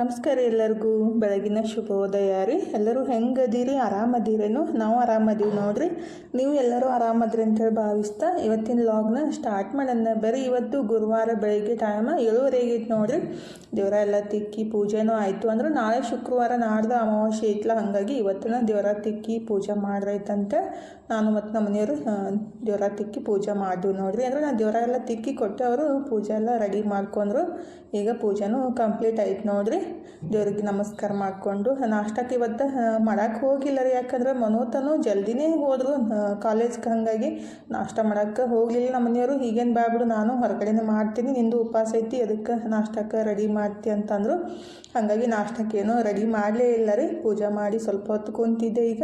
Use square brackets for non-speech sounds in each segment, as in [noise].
ನಮಸ್ಕಾರ ಎಲ್ಲರಿಗೂ. ಬೆಳಗಿನ ಶುಭೋದಯ ರೀ. ಎಲ್ಲರೂ ಹೆಂಗದೀರಿ? ಆರಾಮದಿರೇನು? ನಾವು ಆರಾಮದೀವಿ ನೋಡ್ರಿ. ನೀವು ಎಲ್ಲರೂ ಆರಾಮದ್ರಿ ಅಂತೇಳಿ ಭಾವಿಸ್ತಾ ಇವತ್ತಿನ ಲಾಗ್ನ ಸ್ಟಾರ್ಟ್ ಮಾಡೋಣ. ಬರೀ ಇವತ್ತು ಗುರುವಾರ ಬೆಳಗ್ಗೆ ಟೈಮ ಏಳುವರೆಗೆ ಇತ್ತು ನೋಡ್ರಿ. ದೇವರ ಎಲ್ಲ ತಿಕ್ಕಿ ಪೂಜೆನೂ ಆಯಿತು ಅಂದ್ರೆ ನಾಳೆ ಶುಕ್ರವಾರ ನಾಡ್ದು ಅಮಾವಾಸ್ಯೆ ಐತ್ಲ. ಹಾಗಾಗಿ ಇವತ್ತಿನ ದೇವರ ತಿಕ್ಕಿ ಪೂಜೆ ಮಾಡ್ರೈತಂತೆ. ನಾನು ಮತ್ತು ನಮ್ಮ ಮನೆಯವರು ದೇವರ ತಿಕ್ಕಿ ಪೂಜೆ ಮಾಡಿದ್ವಿ ನೋಡ್ರಿ. ಅಂದ್ರೆ ನಾನು ದೇವರ ಎಲ್ಲ ತಿಕ್ಕಿ ಕೊಟ್ಟು ಅವರು ಪೂಜೆ ಎಲ್ಲ ರೆಡಿ ಮಾಡ್ಕೊಂಡ್ರು. ಈಗ ಪೂಜೆನೂ ಕಂಪ್ಲೀಟ್ ಆಯ್ತು ನೋಡ್ರಿ. ದೇವ್ರಿಗೆ ನಮಸ್ಕಾರ ಮಾಡಿಕೊಂಡು, ನಾಷ್ಟಕ್ಕೆ ಇವತ್ತು ಮಾಡಕ್ಕೆ ಹೋಗಿಲ್ಲ ರೀ. ಯಾಕಂದ್ರೆ ಮನೋತನು ಜಲ್ದಿನೇ ಹೋದರು. ಕಾಲೇಜ್ಗೆ ಹಾಗಾಗಿ ನಾಷ್ಟ ಮಾಡಕ್ಕೆ ಹೋಗಲಿಲ್ಲ ನಮ್ಮ ಮನೆಯವರು. ಹೀಗೇನು ಬ್ಯಾಬಿಡು ನಾನು ಹೊರಗಡೆನೇ ಮಾಡ್ತೀನಿ. ನಿಂದು ಉಪವಾಸ ಐತಿ ಅದಕ್ಕೆ ನಾಷ್ಟಕ್ಕೆ ರೆಡಿ ಮಾಡ್ತಿ ಅಂತಂದರು. ಹಾಗಾಗಿ ನಾಷ್ಟಕ್ಕೇನು ರೆಡಿ ಮಾಡಲೇ ಇಲ್ಲ ರೀ. ಪೂಜೆ ಮಾಡಿ ಸ್ವಲ್ಪ ಹೊತ್ತು ಕುಂತಿದ್ದೆ ಈಗ.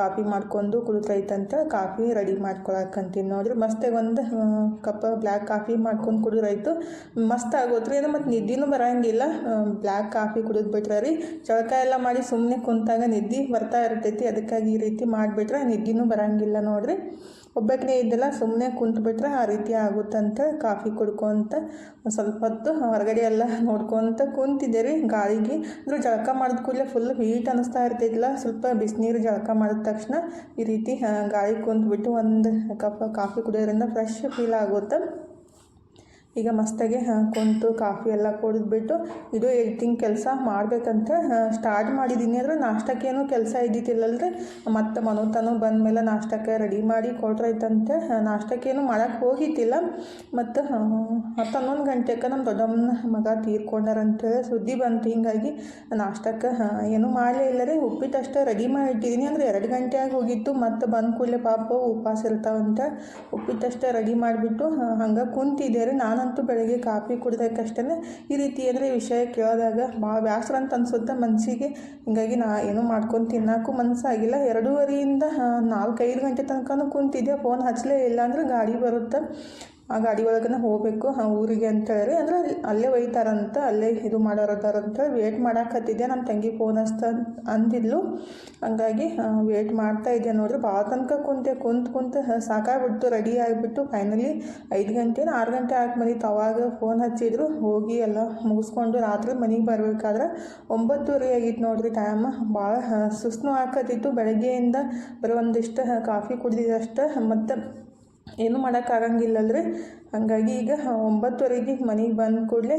ಕಾಫಿ ಮಾಡ್ಕೊಂಡು ಕುಳಿತೈತಂತ ಕಾಫಿ ರೆಡಿ ಮಾಡ್ಕೊಳಕ್ಕಂತೀನಿ ನೋಡ್ರಿ. ಮಸ್ತಾಗಿ ಒಂದು ಕಪ್ ಬ್ಲ್ಯಾಕ್ ಕಾಫಿ ಮಾಡ್ಕೊಂಡು ಕುಡಿದ್ರಾಯ್ತು ಮಸ್ತ್ ಆಗೋದ್ರಿ ಅದು ಮತ್ತು ನಿದ್ದಿನೂ ಬರಂಗಿಲ್ಲ. ಬ್ಲ್ಯಾಕ್ ಕಾಫಿ ಕುಡಿದ್ಬಿಟ್ರೆ ರೀ. ಜಳಕ ಎಲ್ಲ ಮಾಡಿ ಸುಮ್ಮನೆ ಕುಂತಾಗ ನಿದ್ದೆ ಬರ್ತಾ ಇರ್ತೈತಿ. ಅದಕ್ಕಾಗಿ ಈ ರೀತಿ ಮಾಡಿಬಿಟ್ರೆ ನಿದ್ದಿನೂ ಬರಂಗಿಲ್ಲ ನೋಡ್ರಿ. ಒಬ್ಬಕ್ಕನೇ ಇದ್ದಲ್ಲ ಸುಮ್ಮನೆ ಕುಂತ್ಬಿಟ್ರೆ ಆ ರೀತಿ ಆಗುತ್ತಂತ ಕಾಫಿ ಕುಡ್ಕೊಂತ ಸ್ವಲ್ಪ ಹೊತ್ತು ಹೊರಗಡೆ ಎಲ್ಲ ನೋಡ್ಕೊತ ಕುಂತಿದ್ದೆ ರೀ ಗಾಳಿಗೆ. ಅಂದ್ರೆ ಜಳಕ ಮಾಡಿದ ಕೂಡಲೇ ಫುಲ್ ಹೀಟ್ ಅನ್ನಿಸ್ತಾ ಇರ್ತೈತಿಲ್ಲ. ಸ್ವಲ್ಪ ಬಿಸಿನೀರು ಜಳಕ ಮಾಡಿದ ತಕ್ಷಣ ಈ ರೀತಿ ಗಾಳಿ ಕುಂತ್ಬಿಟ್ಟು ಒಂದು ಕಪ್ ಕಾಫಿ ಕುಡಿಯೋದ್ರಿಂದ ಫ್ರೆಶ್ ಫೀಲ್ ಆಗುತ್ತೆ. ಈಗ ಮಸ್ತಾಗಿ ಕುಂತು ಕಾಫಿ ಎಲ್ಲ ಕುಡಿದ್ಬಿಟ್ಟು ಇದು ಎಡಿಟಿಂಗ್ ಕೆಲಸ ಮಾಡಬೇಕಂತ ಸ್ಟಾರ್ಟ್ ಮಾಡಿದ್ದೀನಿ ಅಂದ್ರೆ ನಾಷ್ಟಕ್ಕೇನು ಕೆಲಸ ಇದ್ದಿತ್ತಿಲ್ಲಲ್ರಿ ಮತ್ತು ಮನೋತನು ಬಂದಮೇಲೆ ನಾಷ್ಟಕ್ಕೆ ರೆಡಿ ಮಾಡಿ ಕೊಟ್ರೈತಂತೆ. ನಾಷ್ಟಕ್ಕೇನು ಮಾಡೋಕ್ಕೆ ಹೋಗಿದ್ದಿಲ್ಲ. ಮತ್ತು ಹತ್ತು ಹನ್ನೊಂದು ಗಂಟೆಗೆ ನಮ್ಮ ದೊಡ್ಡಮ್ಮನ ಮಗ ತೀರ್ಕೊಂಡಾರಂತೇಳಿ ಸುದ್ದಿ ಬಂತು. ಹಿಂಗಾಗಿ ನಾಷ್ಟಕ್ಕೆ ಏನು ಮಾಡಲೇ ಇಲ್ಲ ರೀ. ಉಪ್ಪಿಟ್ಟು ಅಷ್ಟೇ ರೆಡಿ ಮಾಡಿ ಇಟ್ಟಿದ್ದೀನಿ ಅಂದರೆ ಎರಡು ಗಂಟೆ ಆಗಿ ಹೋಗಿತ್ತು. ಮತ್ತು ಬಂದ ಕೂಡಲೇ ಪಾಪ ಉಪವಾಸ ಇರ್ತಾವಂತ. ಉಪ್ಪಿಟ್ಟಷ್ಟೇ ರೆಡಿ ಮಾಡಿಬಿಟ್ಟು ಹಂಗೆ ಕುಂತಿದ್ದೆ ರೀ. ನಾನಂತೂ ಬೆಳಗ್ಗೆ ಕಾಫಿ ಕುಡಿದಕ್ಕಷ್ಟೇ ಈ ರೀತಿ ಅಂದರೆ ವಿಷಯ ಕೇಳಿದಾಗ ಭಾಳ ಬೇಸರ ಅಂತ ಅನ್ಸುತ್ತೆ ಮನಸ್ಸಿಗೆ ಹಿಂಗಾಗಿ ನಾ ಏನೂ ಮಾಡ್ಕೊಂಡು ತಿನ್ನೋಕ್ಕೂ ಮನಸ್ಸಾಗಿಲ್ಲ ಎರಡೂವರೆಯಿಂದ ನಾಲ್ಕೈದು ಗಂಟೆ ತನಕನೂ ಕುಂತಿದ್ದೆ. ಫೋನ್ ಹಚ್ಚಲೇ ಇಲ್ಲ ಅಂದ್ರೆ ಗಾಡಿ ಬರುತ್ತೆ. ಆ ಗಾಡಿ ಒಳಗನ ಹೋಗಬೇಕು ಊರಿಗೆ ಅಂತೇಳಿ ಅಂದ್ರೆ ಅಲ್ಲಿ- ಒಯ್ತಾರಂತ, ಅಲ್ಲೇ ಇದು ಮಾಡೋರದಾರಂತ ವೇಟ್ ಮಾಡಾಕತ್ತಿದ್ದೆ. ನಮ್ಮ ತಂಗಿ ಫೋನ್ ಅಸ್ತ ಅಂದಿದ್ಲು. ಹಂಗಾಗಿ ವೇಟ್ ಮಾಡ್ತಾ ಇದ್ದೆ ನೋಡ್ರಿ. ಭಾಳ ತನಕ ಕುಂತೆ, ಕುಂತು, ಕುಂತ ಸಾಕಾಗ್ಬಿಡ್ತು ರೆಡಿ ಆಗಿಬಿಟ್ಟು. ಫೈನಲಿ ಐದು ಗಂಟೆ, ಆರು ಗಂಟೆ ಆಗಿ ಬಂದಿತ್ತು ಅವಾಗ ಫೋನ್ ಹಚ್ಚಿದ್ರು. ಹೋಗಿ ಎಲ್ಲ ಮುಗಿಸ್ಕೊಂಡು ರಾತ್ರಿ ಮನೆಗೆ ಬರಬೇಕಾದ್ರೆ ಒಂಬತ್ತುವರೆ ಆಗಿತ್ತು ನೋಡ್ರಿ ಟೈಮ್ ಭಾಳ ಸುಸ್ನು ಹಾಕತ್ತಿತ್ತು ಬೆಳಗ್ಗೆಯಿಂದ ಬರೋ ಒಂದಿಷ್ಟು ಕಾಫಿ ಕುಡ್ದಿದ್ದಷ್ಟು. ಮತ್ತು ಏನು ಮಾಡೋಕ್ಕಾಗಂಗಿಲ್ಲಲ್ರಿ? ಹಾಗಾಗಿ ಈಗ ಒಂಬತ್ತುವರೆಗೆ ಮನೆಗೆ ಬಂದ ಕೂಡಲೇ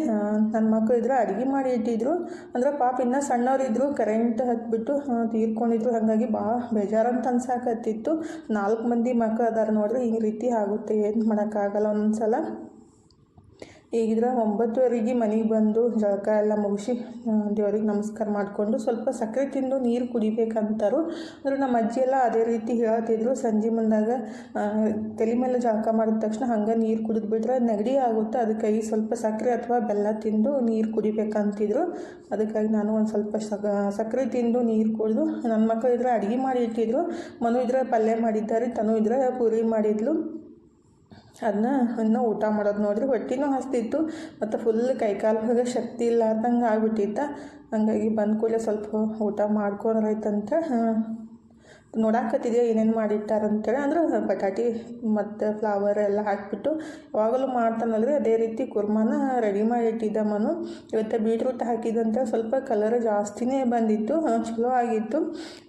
ನನ್ನ ಮಕ್ಕಳು ಇದ್ರೆ ಅಡುಗೆ ಮಾಡಿ ಇಟ್ಟಿದ್ರು. ಅಂದ್ರೆ ಪಾಪ ಇನ್ನೂ ಸಣ್ಣವರಿದ್ದರು ಕರೆಂಟ್ ಹತ್ಬಿಟ್ಟು ಆ, ತೀರ್ಕೊಂಡಿದ್ರು. ಹಾಗಾಗಿ ಭಾಳ ಬೇಜಾರಂತ ಅನ್ಸಾಕತ್ತಿತ್ತು. ನಾಲ್ಕು ಮಂದಿ ಮಕ್ಕಳು ಅದಾರ ನೋಡ್ರಿ ಈ ರೀತಿ ಆಗುತ್ತೆ. ಏನು ಮಾಡೋಕ್ಕಾಗಲ್ಲ ಒಂದೊಂದ್ಸಲ ಈಗಿದ್ರೆ ಒಂಬತ್ತುವರೆಗೆ ಮನೆಗೆ ಬಂದು ಜಳಕ ಎಲ್ಲ ಮುಗಿಸಿ ದೇವ್ರಿಗೆ ನಮಸ್ಕಾರ ಮಾಡಿಕೊಂಡು ಸ್ವಲ್ಪ ಸಕ್ಕರೆ ತಿಂದು ನೀರು ಕುಡಿಬೇಕಂತಾರು. ಅಂದ್ರೆ ನಮ್ಮ ಅಜ್ಜಿ ಎಲ್ಲ ಅದೇ ರೀತಿ ಹೇಳ್ತಿದ್ರು ಸಂಜೆ ಮುಂದಾಗ ತಲೆ ಮೇಲೆ ಜಳಕ ಮಾಡಿದ ತಕ್ಷಣ ಹಂಗೆ ನೀರು ಕುಡಿದ್ಬಿಟ್ರೆ ನೆಗಡಿ ಆಗುತ್ತೆ. ಅದಕ್ಕಾಗಿ ಸ್ವಲ್ಪ ಸಕ್ಕರೆ ಅಥವಾ ಬೆಲ್ಲ ತಿಂದು ನೀರು ಕುಡಿಬೇಕಂತಿದ್ರು. ಅದಕ್ಕಾಗಿ ನಾನು ಒಂದು ಸ್ವಲ್ಪ ಸಕ್ಕರೆ ತಿಂದು ನೀರು ಕುಡಿದು ನನ್ನ ಮಕ್ಕಳು ಇದ್ರೆ ಅಡುಗೆ ಮಾಡಿ ಇಟ್ಟಿದ್ರು ಮನು ಇದ್ರೆ ಪಲ್ಯ ಮಾಡಿದ್ದಾರೆ, ತನು ಇದ್ರೆ ಪೂರಿ ಮಾಡಿದ್ಲು. ಅದನ್ನ ಇನ್ನೂ ಊಟ ಮಾಡೋದು ನೋಡಿದ್ರೆ ಹೊಟ್ಟಿನೂ ಹಸ್ತಿತ್ತು, ಮತ್ತು ಫುಲ್ ಕೈಕಾಲು ಶಕ್ತಿ ಇಲ್ಲ ಅಂದಂಗೆ ಆಗ್ಬಿಟ್ಟಿತ್ತ. ಹಂಗಾಗಿ ಬಂದ ಕೂಡಲೇ ಸ್ವಲ್ಪ ಊಟ ಮಾಡ್ಕೊಂಡ್ರೈತಂತ ನೋಡಾಕತ್ತಿದ್ದೆ ಏನೇನು ಮಾಡಿಟ್ಟಾರಂತೇಳಿ. ಅಂದ್ರೆ ಬಟಾಟಿ ಮತ್ತು ಫ್ಲವರ್ ಎಲ್ಲ ಹಾಕಿಬಿಟ್ಟು ಯಾವಾಗಲೂ ಮಾಡ್ತಾನಲ್ರಿ. ಅದೇ ರೀತಿ ಕುರ್ಮಾನ ರೆಡಿ ಮಾಡಿ ಇಟ್ಟಿದ್ದ ಮನು. ಇವತ್ತು ಬೀಟ್ರೂಟ್ ಹಾಕಿದಂತ ಸ್ವಲ್ಪ ಕಲರ್ ಜಾಸ್ತಿನೇ ಬಂದಿತ್ತು ಚಲೋ ಆಗಿತ್ತು.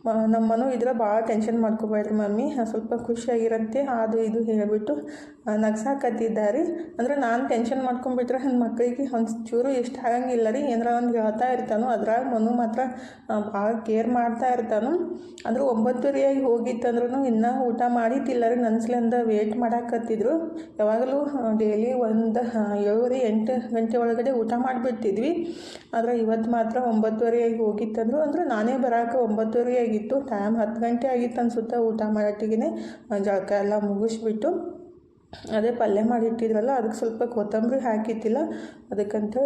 ನಮ್ಮನು ನಮ್ಮ ಮನು ಇದ್ರೆ ಭಾಳ ಟೆನ್ಷನ್ ಮಾಡ್ಕೋಬೇಡ್ರಿ ಮಮ್ಮಿ ಸ್ವಲ್ಪ ಖುಷಿಯಾಗಿರಂತೆ. ಅದು ಇದು ಹೇಳಿಬಿಟ್ಟು ನಗ್ಸಾಕತ್ತಿದ್ದಾರೆ. ಅಂದ್ರೆ ನಾನು ಟೆನ್ಷನ್ ಮಾಡ್ಕೊಂಡ್ಬಿಟ್ರೆ ನನ್ನ ಮಕ್ಕಳಿಗೆ ಒಂದು ಚೂರು ಇಷ್ಟ ಆಗಂಗಿಲ್ಲ ರೀ. ಏನಾರ ಒಂದು ಹೇಳ್ತಾ ಇರ್ತಾನೋ, ಅದ್ರಾಗ ಮನು ಮಾತ್ರ ಭಾಳ ಕೇರ್ ಮಾಡ್ತಾ ಇರ್ತಾನು. ಅಂದ್ರೆ ಒಂಬತ್ತುವರೆಯಾಗಿ ಹೋಗಿತ್ತಂದ್ರೂ ಇನ್ನೂ ಊಟ ಮಾಡಿದ್ದಿಲ್ಲ ರೀ. ನನ್ಸ್ಲಿಂದ ವೇಟ್ ಮಾಡಾಕತ್ತಿದ್ರು. ಯಾವಾಗಲೂ ಡೈಲಿ ಒಂದು ಏಳುವರೆ, ಎಂಟು ಗಂಟೆ ಒಳಗಡೆ ಊಟ ಮಾಡಿಬಿಡ್ತಿದ್ವಿ. ಆದರೆ ಇವತ್ತು ಮಾತ್ರ ಒಂಬತ್ತುವರೆಯಾಗಿ ಹೋಗಿತ್ತಂದ್ರು. ಅಂದ್ರೆ ನಾನೇ ಬರೋಕೆ ಒಂಬತ್ತುವರೆ ಆಗಿತ್ತು ಟೈಮ್ ಹತ್ತು ಗಂಟೆ ಆಗಿತ್ತು ಅನ್ಸುತ್ತೆ ಊಟ ಮಾಡೋಟ್ಟಿಗೆ ಜಳಕ ಎಲ್ಲ ಮುಗಿಸ್ಬಿಟ್ಟು. ಅದೇ ಪಲ್ಯ ಮಾಡಿಟ್ಟಿದ್ರಲ್ಲ ಅದಕ್ಕೆ ಸ್ವಲ್ಪ ಕೊತ್ತಂಬರಿ ಹಾಕಿತ್ತಿಲ್ಲ ಅದಕ್ಕಂತ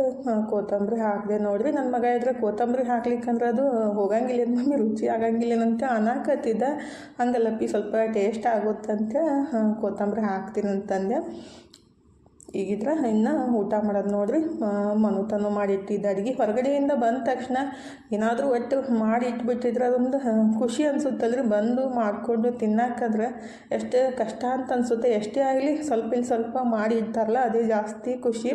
ಕೊತ್ತಂಬರಿ ಹಾಕಿದೆ ನೋಡಿರಿ ನನ್ನ ಮಗ ಇದ್ರೆ ಕೊತ್ತಂಬರಿ ಹಾಕ್ಲಿಕ್ಕಂದ್ರೆ ಅದು ಹೋಗಂಗಿಲ್ಲ ಮಮ್ಮಿ, ರುಚಿ ಆಗಂಗಿಲ್ಲ ಅಂತ ಅನ್ನಕತ್ತಿದ್ದ ಹಂಗಲ್ಲಪ್ಪಿ, ಸ್ವಲ್ಪ ಟೇಸ್ಟ್ ಆಗುತ್ತಂತ ಕೊತ್ತಂಬರಿ ಹಾಕ್ತೀನಿ ಅಂತಂದೆ ಈಗಿದ್ರೆ ಇನ್ನು ಊಟ ಮಾಡೋದು ನೋಡ್ರಿ ಮನುತನು ಮಾಡಿಟ್ಟಿದ್ದ ಅಡುಗೆ ಹೊರಗಡೆಯಿಂದ ಬಂದ ತಕ್ಷಣ ಏನಾದರೂ ಒಟ್ಟು ಮಾಡಿ ಇಟ್ಬಿಟ್ಟಿದ್ರೆ ಅದೊಂದು ಖುಷಿ ಅನ್ಸುತ್ತಲ್ರಿ. ಬಂದು ಮಾಡಿಕೊಂಡು ತಿನ್ನಕ್ಕಾದ್ರೆ ಎಷ್ಟು ಕಷ್ಟ ಅಂತ ಅನಿಸುತ್ತೆ. ಎಷ್ಟೇ ಆಗಲಿ ಸ್ವಲ್ಪ ಇಲ್ಲಿ ಸ್ವಲ್ಪ ಮಾಡಿ ಇಡ್ತಾರಲ್ಲ ಅದೇ ಜಾಸ್ತಿ ಖುಷಿ.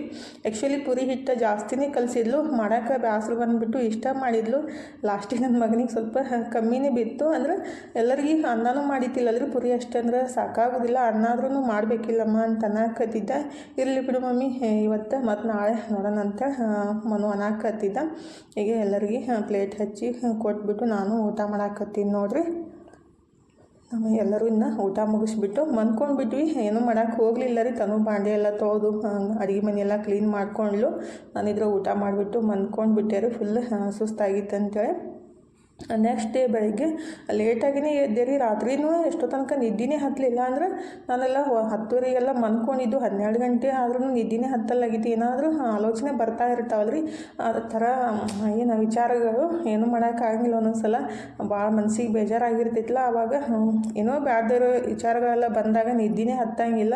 ಆ್ಯಕ್ಚುಲಿ ಪುರಿ ಹಿಟ್ಟು ಜಾಸ್ತಿನೇ ಕಲಿಸಿದ್ಲು. ಮಾಡೋಕೆ ಬೇಸರ ಬಂದುಬಿಟ್ಟು ಇಷ್ಟ ಮಾಡಿದ್ಲು. ಲಾಸ್ಟಿಗೆ ನನ್ನ ಮಗನಿಗೆ ಸ್ವಲ್ಪ ಕಮ್ಮಿನೇ ಬಿತ್ತು. ಅಂದ್ರೆ ಎಲ್ಲರಿಗೂ ಅನ್ನನೂ ಮಾಡಿದ್ದಿಲ್ಲಲ್ರಿ ಪುರಿ ಅಷ್ಟಂದ್ರೆ. ಸಾಕಾಗೋದಿಲ್ಲ. ಅನ್ನಾದ್ರೂ ಮಾಡಬೇಕಿಲ್ಲಮ್ಮ ಅಂತ ಅನ್ನಕತ್ತಿದ್ದ. ಇರಲಿ ಬಿಡು ಮಮ್ಮಿ. ಇವತ್ತು ಮತ್ತು ನಾಳೆ ನೋಡೋಣ ಅಂತ ಮನು ಅನ್ನಕತ್ತಿದ್ದ ಈಗ ಎಲ್ಲರಿಗೆ ಪ್ಲೇಟ್ ಹಚ್ಚಿ ಕೊಟ್ಬಿಟ್ಟು ನಾನು ಊಟ ಮಾಡಾಕತ್ತೀನಿ ನೋಡ್ರಿ. ನಮ್ಮ ಎಲ್ಲರೂ ಇನ್ನು ಊಟ ಮುಗಿಸ್ಬಿಟ್ಟು ಮನ್ಕೊಂಡ್ಬಿಟ್ವಿ ಏನೂ ಮಾಡೋಕ್ಕೆ ಹೋಗಲಿಲ್ಲ ರೀ. ತನು ಬಾಂಡೆ ಎಲ್ಲ ತೊಳೆದು ಅಡುಗೆ ಮನೆ ಎಲ್ಲ ಕ್ಲೀನ್ ಮಾಡ್ಕೊಂಡ್ಲು. ನಾನಿದ್ರೆ ಊಟ ಮಾಡಿಬಿಟ್ಟು ಮನ್ಕೊಂಡ್ಬಿಟ್ಟೆ ರೀ. ಫುಲ್ ಸುಸ್ತಾಗಿತ್ತು ಅಂತೇಳಿ ನೆಕ್ಸ್ಟ್ ಡೇ ಬೆಳಗ್ಗೆ ಲೇಟಾಗಿನೇ ಎದ್ದೆ ರೀ ರಾತ್ರಿನೂ ಎಷ್ಟೋ ತನಕ ನಿದ್ದೆನೇ ಹತ್ತಲಿಲ್ಲ ಅಂದ್ರೆ ನಾನೆಲ್ಲ ಹತ್ತುವರೆಗೆಲ್ಲ ಮನ್ಕೊಂಡಿದ್ದು ಹನ್ನೆರಡು ಗಂಟೆ ಆದ್ರೂ ನಿದ್ದೆನೇ ಹತ್ತಲ್ಲಾಗಿತ್ತು ಏನಾದರೂ ಆಲೋಚನೆ ಬರ್ತಾ ಇರ್ತಾವಲ್ಲ ರೀ ಆ ಥರ ಏನು ವಿಚಾರಗಳು ಏನೂ ಮಾಡೋಕ್ಕಾಗಿಲ್ಲ ಒಂದೊಂದು ಸಲ ಭಾಳ ಮನಸ್ಸಿಗೆ ಬೇಜಾರಾಗಿರ್ತಿತ್ತಲ್ಲ ಆವಾಗ ಏನೋ ಬ್ಯಾಡ್ದಿರೋ ವಿಚಾರಗಳೆಲ್ಲ ಬಂದಾಗ ನಿದ್ದೆನೇ ಹತ್ತಂಗಿಲ್ಲ.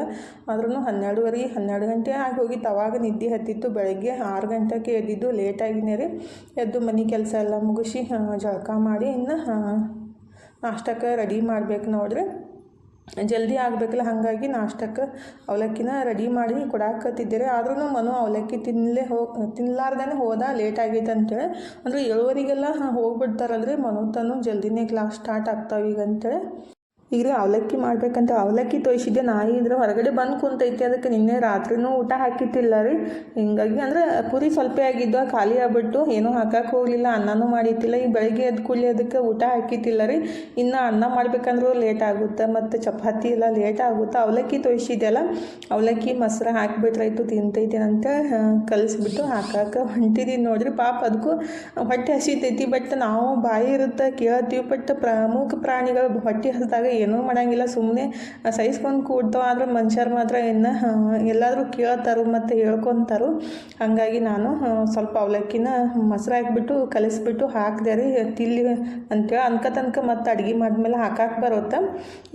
ಆದ್ರೂ ಹನ್ನೆರಡುವರೆ, ಹನ್ನೆರಡು ಗಂಟೆ ಆಗಿ ಹೋಗಿತ್ತು ಅವಾಗ ನಿದ್ದೆ ಹತ್ತಿತ್ತು. ಬೆಳಗ್ಗೆ ಆರು ಗಂಟೆಗೆ ಎದ್ದಿದ್ದು ಲೇಟಾಗಿನೇ ರೀ. ಎದ್ದು ಮನೆ ಕೆಲಸ ಎಲ್ಲ ಮುಗಿಸಿ ಜಳಕ ಮಾಡಿ ಇನ್ನು ನಾಷ್ಟಕ್ಕೆ ರೆಡಿ ಮಾಡ್ಬೇಕು ನೋಡ್ರಿ. ಜಲ್ದಿ ಆಗಬೇಕಲ್ಲ, ಹಾಗಾಗಿ ನಾಷ್ಟಕ್ಕೆ ಅವಲಕ್ಕಿನ ರೆಡಿ ಮಾಡಿ ಕೊಡಾಕತ್ತಿದ್ದೀರಿ. ಆದ್ರೂ ಮನು ಅವಲಕ್ಕಿ ತಿನ್ನಲೇ ಹೋಗಿ ತಿನ್ನಲಾರ್ದೇ ಹೋದ, ಲೇಟ್ ಆಗೈತೆ ಅಂತೇಳಿ ಅಂದರೆ ಏಳುವರೆಗೆಲ್ಲ ಹೋಗ್ಬಿಡ್ತಾರಲ್ರಿ ಮನು ತನು. ಜಲ್ದಿನೇ ಕ್ಲಾಸ್ ಸ್ಟಾರ್ಟ್ ಆಗ್ತಾವೆ ಈಗ ಅಂತೇಳಿ ಈಗ ರೀ ಅವಲಕ್ಕಿ ಮಾಡ್ಬೇಕಂತ ಅವಲಕ್ಕಿ ತೋಯಿಸಿದ್ದೆ. ನಾಯಿ ಇದ್ರೆ ಹೊರಗಡೆ ಬಂದು ಕುಂತೈತಿ. ಅದಕ್ಕೆ ನಿನ್ನೆ ರಾತ್ರಿನೂ ಊಟ ಹಾಕಿತ್ತಿಲ್ಲ ರೀ. ಹಿಂಗಾಗಿ ಅಂದ್ರೆ ಪುರಿ ಸ್ವಲ್ಪ ಆಗಿದ್ದು, ಖಾಲಿ ಆಗ್ಬಿಟ್ಟು ಏನೂ ಹಾಕಕ್ಕೆ ಹೋಗಲಿಲ್ಲ. ಅನ್ನನೂ ಮಾಡಿತ್ತಿಲ್ಲ ಈಗ ಬೆಳಗ್ಗೆ ಎದ್ದು ಕೂಡಲೇ ಅದಕ್ಕೆ ಊಟ ಹಾಕಿತ್ತಿಲ್ಲ ರೀ. ಇನ್ನು ಅನ್ನ ಮಾಡ್ಬೇಕಂದ್ರೂ ಲೇಟ್ ಆಗುತ್ತೆ. ಮತ್ತು ಚಪಾತಿ ಎಲ್ಲ ಲೇಟ್ ಆಗುತ್ತೆ. ಅವಲಕ್ಕಿ ತೋಯಿಸಿದ್ದೆಲ್ಲ ಅವಲಕ್ಕಿ ಮೊಸರು ಹಾಕಿಬಿಟ್ರಾಯ್ತು ತಿಂತೈತೇನಂತ. ಕಲಿಸ್ಬಿಟ್ಟು ಹಾಕಕ್ಕೆ ಹೊಂಟಿದ್ದೀನಿ ನೋಡ್ರಿ. ಪಾಪ ಅದಕ್ಕೂ ಹೊಟ್ಟೆ ಹಸಿತೈತಿ. ಬಟ್ ನಾವು ಬಾಯಿ ಇರುತ್ತೆ, ಕೇಳ್ತೀವಿ. ಬಟ್ ಪ್ರಮುಖ ಪ್ರಾಣಿಗಳು ಹೊಟ್ಟೆ ಹಸಿದಾಗ ಏನೂ ಮಾಡೋಂಗಿಲ್ಲ ಸುಮ್ಮನೆ ಸಹಿಸ್ಕೊಂಡು ಕೂಡ್ತಾವ ಆದ್ರೆ ಮನುಷ್ಯರು ಮಾತ್ರ ಇನ್ನು ಎಲ್ಲಾದರೂ ಕೇಳ್ತಾರು ಮತ್ತು ಹೇಳ್ಕೊತಾರು. ಹಾಗಾಗಿ ನಾನು ಸ್ವಲ್ಪ ಅವಲಕ್ಕಿನ ಮೊಸರು ಹಾಕ್ಬಿಟ್ಟು, ಕಲಿಸ್ಬಿಟ್ಟು ಹಾಕಿದೆ ರೀ, ತಿಲ್ಲಿ ಅಂತೇಳಿ ಅನ್ಕ ತನಕ ಮತ್ತು ಅಡುಗೆ ಮಾಡಿದ್ಮೇಲೆ ಹಾಕಕ್ಕೆ ಬರುತ್ತೆ.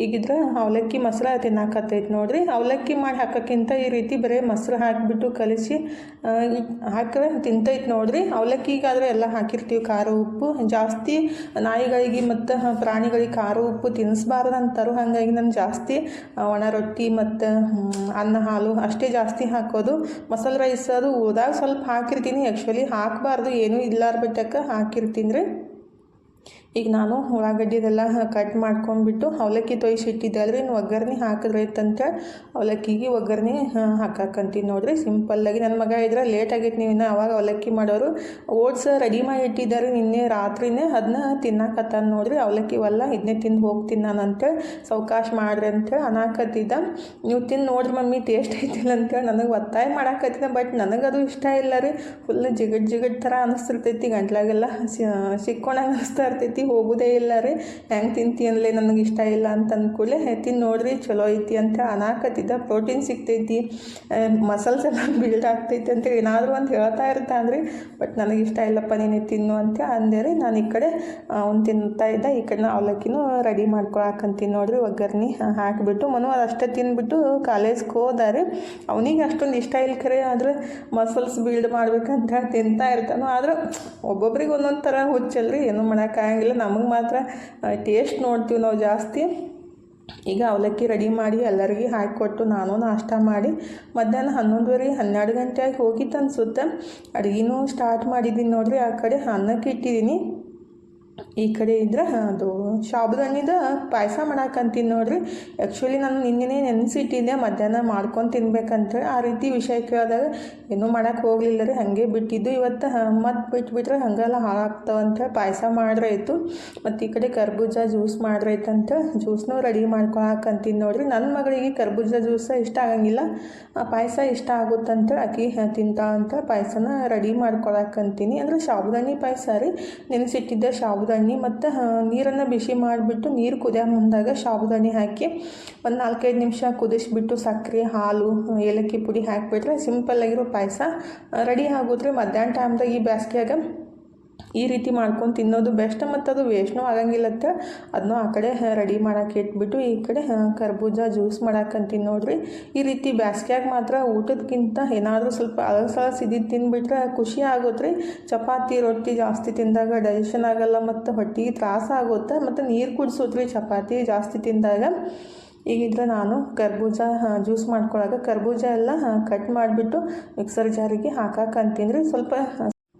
ಈಗಿದ್ರೆ ಅವಲಕ್ಕಿ ಮೊಸರು ತಿನ್ನಾಕತ್ತೈತೆ ನೋಡಿರಿ. ಅವಲಕ್ಕಿ ಮಾಡಿ ಹಾಕೋಕ್ಕಿಂತ ಈ ರೀತಿ ಬರೀ ಮೊಸರು ಹಾಕಿಬಿಟ್ಟು ಕಲಿಸಿ ಹಾಕಿದ್ರೆ ತಿಂತೈತೆ ನೋಡಿರಿ. ಅವಲಕ್ಕಿಗಾದರೆ ಎಲ್ಲ ಹಾಕಿರ್ತೀವಿ, ಖಾರ, ಉಪ್ಪು. ಜಾಸ್ತಿ ನಾಯಿಗಳಿಗೆ ಮತ್ತು ಪ್ರಾಣಿಗಳಿಗೆ ಖಾರ, ಉಪ್ಪು ತಿನ್ನಿಸ್ಬಾರ್ದು ಅಂತಾರು ಹಾಗಾಗಿ ನಾನು ಜಾಸ್ತಿ ಒಣ ರೊಟ್ಟಿ ಮತ್ತು ಅನ್ನ ಹಾಲು ಅಷ್ಟೇ ಜಾಸ್ತಿ ಹಾಕೋದು. ಮಸಾಲೆ ರೈಸ್ ಅದು ಹೋದಾಗ ಸ್ವಲ್ಪ ಹಾಕಿರ್ತೀನಿ. ಆ್ಯಕ್ಚುಲಿ ಹಾಕಬಾರ್ದು. ಏನೂ ಇಲ್ಲಾರ ಬಿಟ್ಟಕ್ಕೆ ಹಾಕಿರ್ತೀನಿ ರೀ. ಈಗ ನಾನು ಉಳ್ಳಾಗಡ್ಡಿ ಇದೆಲ್ಲ ಕಟ್ ಮಾಡ್ಕೊಂಡ್ಬಿಟ್ಟು ಅವಲಕ್ಕಿ ತೊಯ್ಸಿಟ್ಟಿದ್ದೆ ಅಲ್ರಿ ಇನ್ನು ಒಗ್ಗರಣೆ ಹಾಕಿದ್ರೆ ಅಂತೇಳಿ ಅವಲಕ್ಕಿಗೆ ಒಗ್ಗರಣೆ ಹಾಕಾಕಂತೀನಿ ನೋಡಿರಿ. ಸಿಂಪಲ್ಲಾಗಿ ನನ್ನ ಮಗ ಇದ್ರೆ ಲೇಟ್ ಆಗೈತೆ ನೀವು ಇನ್ನು ಅವಾಗ ಅವಲಕ್ಕಿ ಮಾಡೋರು. ಓಟ್ಸ್ ರೆಡಿ ಮಾಡಿ ಇಟ್ಟಿದ್ದಾರೆ ನಿನ್ನೆ ರಾತ್ರಿನೇ ಅದನ್ನ ತಿನ್ನಾಕತ್ತಾನ ನೋಡಿರಿ. ಅವಲಕ್ಕಿ ವಲ್ಲ ಇದನ್ನೇ ತಿಂದು ಹೋಗ್ತೀನಿ ನಾನು ಅಂತೇಳಿ ಸೌಕಾಶ ಮಾಡ್ರಿ ಅಂತೇಳಿ ಅನ್ನಾಕತ್ತಿದ್ದ ನೀವು ತಿಂದು ನೋಡ್ರಿ ಮಮ್ಮಿ ಟೇಸ್ಟ್ ಐತಿಲ್ಲ ಅಂತೇಳಿ ನನಗೆ ಒತ್ತಾಯ ಮಾಡಾಕತ್ತಿದ್ದ ಬಟ್ ನನಗದು ಇಷ್ಟ ಇಲ್ಲ ರೀ. ಫುಲ್ ಜಿಗಟ್ ಜಿಗಟ್ ಥರ ಅನ್ನಿಸ್ತಿರ್ತೈತಿ ಗಂಟ್ಲಾಗೆಲ್ಲ ಸಿಕ್ಕೊಂಡಂಗೆ ಅನಿಸ್ತಾ ಇರ್ತೈತಿ. ಹೋಗೋದೇ ಇಲ್ಲ ರೀ. ಹೆಂಗೆ ತಿಂತಿ ಅನ್ಲೇ ನನಗೆ ಇಷ್ಟ ಇಲ್ಲ ಅಂತ ಅಂದ್ಕೂಲೆ ತಿಂದು ನೋಡ್ರಿ, ಚಲೋ ಐತಿ ಅಂತ ಅನಾಕತ್ತಿದ್ದ, ಪ್ರೋಟೀನ್ ಸಿಗ್ತೈತಿ. ಮಸಲ್ಸ್ ಎಲ್ಲ [laughs] ಬಿಲ್ಡ್ ಆಗ್ತೈತಿ ಅಂತ ಏನಾದರೂ ಅಂತ ಹೇಳ್ತಾ ಇರ್ತಾನೆ ರೀ. ಬಟ್ ನನಗೆ ಇಷ್ಟ ಇಲ್ಲಪ್ಪ, ನೀನು ತಿನ್ನು ಅಂತ ಅಂದೆ ರೀ. ನಾನು ಈ ಕಡೆ ಅವ್ನು ತಿಂತಾ ಇದ್ದ, ಈ ಕಡೆ ಅವಲಕ್ಕಿನೂ ರೆಡಿ ಮಾಡ್ಕೊಳಕಂತೀನಿ ನೋಡ್ರಿ ಒಗ್ಗರ್ನಿ ಹಾಕಿಬಿಟ್ಟು ಮನು ಅದು ಅಷ್ಟೇ ತಿಂದ್ಬಿಟ್ಟು ಕಾಲೇಜ್ಗೆ ಹೋದಾರೆ ರೀ. ಅವನಿಗೆ ಅಷ್ಟೊಂದು ಇಷ್ಟ ಇಲ್ಲ ಖರೆ ಆದರೆ ಮಸಲ್ಸ್ ಬಿಲ್ಡ್ ಮಾಡ್ಬೇಕಂತ ತಿಂತಾ ಇರ್ತಾನೋ. ಆದ್ರೆ ಒಬ್ಬೊಬ್ರಿಗೆ ಒಂದೊಂದು ಥರ ಹುಚ್ಚಲ್ರಿ, ಏನೂ ಮಾಡೋಕ್ಕಾಗಂಗಿಲ್ಲ ನಮಗೆ ಮಾತ್ರ ಟೇಸ್ಟ್ ನೋಡ್ತೀವಿ ನಾವು ಜಾಸ್ತಿ. ಈಗ ಅವಲಕ್ಕಿ ರೆಡಿ ಮಾಡಿ ಎಲ್ಲರಿಗೆ ಹಾಕಿಕೊಟ್ಟು ನಾನು ನಾಷ್ಟ ಮಾಡಿ ಮಧ್ಯಾಹ್ನ ಹನ್ನೊಂದುವರೆ, ಹನ್ನೆರಡು ಗಂಟೆ ಆಗಿ ಹೋಗಿತ್ತು ಅನ್ಸುತ್ತೆ. ಅಡುಗೆನೂ ಸ್ಟಾರ್ಟ್ ಮಾಡಿದ್ದೀನಿ ನೋಡಿರಿ. ಆ ಕಡೆ ಅನ್ನಕ್ಕೆ ಇಟ್ಟಿದ್ದೀನಿ. ಈ ಕಡೆ ಇದ್ರೆ, ಅದು ಶಾಬ್ದಾನಿದ ಪಾಯಸ ಮಾಡಾಕಂತೀನಿ ನೋಡ್ರಿ. ಆ್ಯಕ್ಚುಲಿ ನಾನು ನಿನ್ನೆ ನೆನೆಸಿಟ್ಟಿದ್ದೆ, ಮಧ್ಯಾಹ್ನ ಮಾಡ್ಕೊಂಡು ತಿನ್ಬೇಕಂತೇಳಿ ಆ ರೀತಿ ವಿಷಯ ಕೇಳಿದಾಗ ಏನೂ ಮಾಡೋಕ್ಕೆ ಹೋಗಲಿಲ್ಲ ರೀ, ಹಾಗೆ ಬಿಟ್ಟಿದ್ದು. ಇವತ್ತು ಮತ್ತೆ ಬಿಟ್ಬಿಟ್ರೆ ಹಾಗೆಲ್ಲ ಹಾಳಾಗ್ತವೆ ಅಂತ ಪಾಯಸ ಮಾಡ್ರಾಯ್ತು ಮತ್ತು ಈ ಕಡೆ ಕರ್ಬೂಜ ಜ್ಯೂಸ್ ಮಾಡ್ರೈತಂತ ಅಂತೇಳಿ ಜ್ಯೂಸ್ನೂ ರೆಡಿ ಮಾಡ್ಕೊಳಕಂತೀನಿ ನೋಡ್ರಿ. ನನ್ನ ಮಗಳಿಗೆ ಕರ್ಬೂಜ ಜ್ಯೂಸ ಇಷ್ಟ ಆಗಂಗಿಲ್ಲ. ಆ ಪಾಯಸ ಇಷ್ಟ ಆಗುತ್ತಂತೇಳಿ ಅಕ್ಕಿ ತಿಂತಾ ಅಂತ ಪಾಯಸನ ರೆಡಿ ಮಾಡ್ಕೊಳಕಂತೀನಿ. ಅಂದರೆ ಶಾಬುದಾನಿ ಪಾಯಸ ರೀ, ನೆನೆಸಿಟ್ಟಿದ್ದೆ ಸಾಬುದಾನಿ ಮತ್ತು ನೀರನ್ನು ಬಿಸಿ ಮಾಡಿಬಿಟ್ಟು ನೀರು ಕುದಿಯೋ ಮುಂದಾಗ ಸಾಬುದಾನಿ ಹಾಕಿ ಒಂದು ನಾಲ್ಕೈದು ನಿಮಿಷ ಕುದಿಸ್ಬಿಟ್ಟು ಸಕ್ಕರೆ, ಹಾಲು, ಏಲಕ್ಕಿ ಪುಡಿ ಹಾಕಿಬಿಟ್ರೆ ಸಿಂಪಲ್ಲಾಗಿರೋ ಪಾಯಸ ರೆಡಿ ಆಗೋದ್ರೆ ಮಧ್ಯಾಹ್ನ ಟೈಮ್ದಾಗ ಈ ಬೇಸಿಗೆಯಾಗ ಈ ರೀತಿ ಮಾಡ್ಕೊಂಡು ತಿನ್ನೋದು ಬೆಸ್ಟ್, ಮತ್ತು ಅದು ವೇಸ್ಟ್ನೂ ಆಗಂಗಿಲ್ಲತ್ತೆ ಅದನ್ನೂ ಆ ಕಡೆ ರೆಡಿ ಮಾಡಕ್ಕೆ ಇಟ್ಬಿಟ್ಟು ಈ ಕಡೆ ಕರ್ಬೂಜ ಜ್ಯೂಸ್ ಮಾಡಾಕಂತೀನಿ ನೋಡ್ರಿ. ಈ ರೀತಿ ಬ್ಯಾಸ್ಗ್ಯಾಗ ಮಾತ್ರ ಊಟದಕ್ಕಿಂತ ಏನಾದರೂ ಸ್ವಲ್ಪ ಅಲಸಳ ಇದ್ದಿದ್ದು ತಿನ್ಬಿಟ್ರೆ ಖುಷಿ ಆಗುತ್ತೆ ರೀ ಚಪಾತಿ, ರೊಟ್ಟಿ ಜಾಸ್ತಿ ತಿಂದಾಗ ಡೈಜೆಷನ್ ಆಗೋಲ್ಲ, ಮತ್ತು ಹೊಟ್ಟೆಗೆ ತ್ರಾಸ ಆಗುತ್ತೆ, ಮತ್ತು ನೀರು ಕುಡಿಸೋದ್ರಿ ಚಪಾತಿ ಜಾಸ್ತಿ ತಿಂದಾಗ. ಈಗಿದ್ರೆ ನಾನು ಕರ್ಬೂಜ ಜ್ಯೂಸ್ ಮಾಡ್ಕೊಳ್ಳೋಕೆ ಕರ್ಬೂಜ ಎಲ್ಲ ಕಟ್ ಮಾಡಿಬಿಟ್ಟು ಮಿಕ್ಸರ್ ಜಾರಿಗೆ ಹಾಕಾಕಂತೀನಿ ರೀ ಸ್ವಲ್ಪ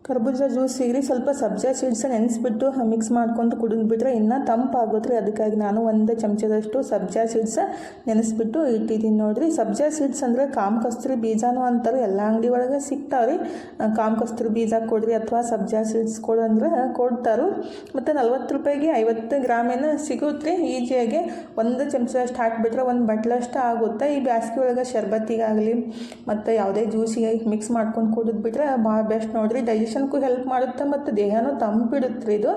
ಕರ್ಬೂಜ ಜ್ಯೂಸ್ ಸಿಗ್ರಿ ಸ್ವಲ್ಪ ಸಬ್ಜಾ ಸೀಡ್ಸ್ ನೆನೆಸ್ಬಿಟ್ಟು ಮಿಕ್ಸ್ ಮಾಡ್ಕೊಂಡು ಕುಡಿದ್ಬಿಟ್ರೆ ಇನ್ನೂ ತಂಪಾಗುತ್ತೆ ಅದಕ್ಕಾಗಿ ನಾನು ಒಂದು ಚಮಚದಷ್ಟು ಸಬ್ಜಾ ಸೀಡ್ಸ್ ನೆನೆಸ್ಬಿಟ್ಟು ಇಟ್ಟಿದ್ದೀನಿ ನೋಡಿರಿ. ಸಬ್ಜಾ ಸೀಡ್ಸ್ ಅಂದರೆ ಕಾಮ ಕಸ್ತೂರಿ ಬೀಜನೂ ಅಂತಾರೆ, ಎಲ್ಲ ಅಂಗಡಿ ಒಳಗೆ ಸಿಗ್ತಾವೆ ರೀ ಕಾಮ ಕಸ್ತೂರಿ ಬೀಜ ಕೊಡ್ರಿ ಅಥವಾ ಸಬ್ಜಾ ಸೀಡ್ಸ್ ಕೊಡು ಅಂದ್ರೆ ಕೊಡ್ತಾರೆ. ಮತ್ತು ನಲ್ವತ್ತು ರೂಪಾಯಿಗೆ ಐವತ್ತು ಗ್ರಾಮೇನ ಸಿಗುತ್ತೆ ರೀ ಈಜಿಯಾಗಿ. ಒಂದು ಚಮಚದಷ್ಟು ಹಾಕಿಬಿಟ್ರೆ ಒಂದು ಬಟ್ಲಷ್ಟು ಆಗುತ್ತೆ. ಈ ಬ್ಯಾಸ್ಗೆ ಒಳಗೆ ಶರ್ಬತ್ತಿಗಾಗಲಿ, ಮತ್ತು ಯಾವುದೇ ಜ್ಯೂಸಿಗೆ ಮಿಕ್ಸ್ ಮಾಡ್ಕೊಂಡು ಕುಡಿದ್ಬಿಟ್ರೆ ಭಾಳ ಬೆಸ್ಟ್ ನೋಡ್ರಿ. ಡೈಜೆಷನ್ಗೂ ಹೆಲ್ಪ್ ಮಾಡುತ್ತೆ ಮತ್ತು ದೇಹನೂ ತಂಪಿಡುತ್ತೆ ರೀ ಇದು.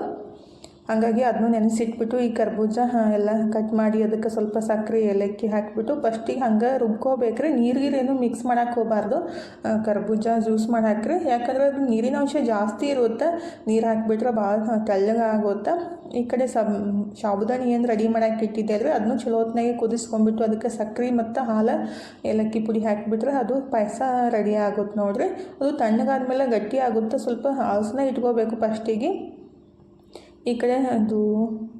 ಹಾಗಾಗಿ ಅದನ್ನು ನೆನೆಸಿಟ್ಬಿಟ್ಟು ಈ ಕರ್ಬೂಜ ಎಲ್ಲ ಕಟ್ ಮಾಡಿ ಅದಕ್ಕೆ ಸ್ವಲ್ಪ ಸಕ್ಕರೆ ಏಲಕ್ಕಿ ಹಾಕಿಬಿಟ್ಟು ಫಸ್ಟಿಗೆ ಹಂಗೆ ರುಬ್ಕೋಬೇಕ್ರೆ ನೀರು ಗೀರೇನು ಮಿಕ್ಸ್ ಮಾಡೋಕ್ಕೆ ಹೋಗಬಾರ್ದು. ಕರ್ಬೂಜ ಜ್ಯೂಸ್ ಮಾಡಾಕ್ರೆ. ಯಾಕಂದ್ರೆ ಅದು ನೀರಿನ ಅಂಶ ಜಾಸ್ತಿ ಇರುತ್ತೆ. ನೀರು ಹಾಕಿಬಿಟ್ರೆ ಭಾಳ ತೆಳ್ಳಗೆ ಆಗುತ್ತೆ. ಈ ಕಡೆ ಸಬ್ ಸಾಬುದಾನಿ ಏನು ರೆಡಿ ಮಾಡಕ್ಕೆ ಇಟ್ಟಿದ್ದೆ ಅಂದರೆ ಅದನ್ನು ಚಲೋ ಹೊತ್ನಾಗೆ ಕುದಿಸ್ಕೊಂಡ್ಬಿಟ್ಟು ಅದಕ್ಕೆ ಸಕ್ಕರೆ ಮತ್ತು ಹಾಲು, ಏಲಕ್ಕಿ ಪುಡಿ ಹಾಕಿಬಿಟ್ರೆ ಅದು ಪಾಯಸ ರೆಡಿ ಆಗುತ್ತೆ ನೋಡ್ರಿ. ಅದು ತಣ್ಣಗಾದ್ಮೇಲೆ ಗಟ್ಟಿ ಆಗುತ್ತೆ ಸ್ವಲ್ಪ ಹಾಸನ ಇಟ್ಕೋಬೇಕು ಫಸ್ಟಿಗೆ ಈ ಕಡೆ ಅದು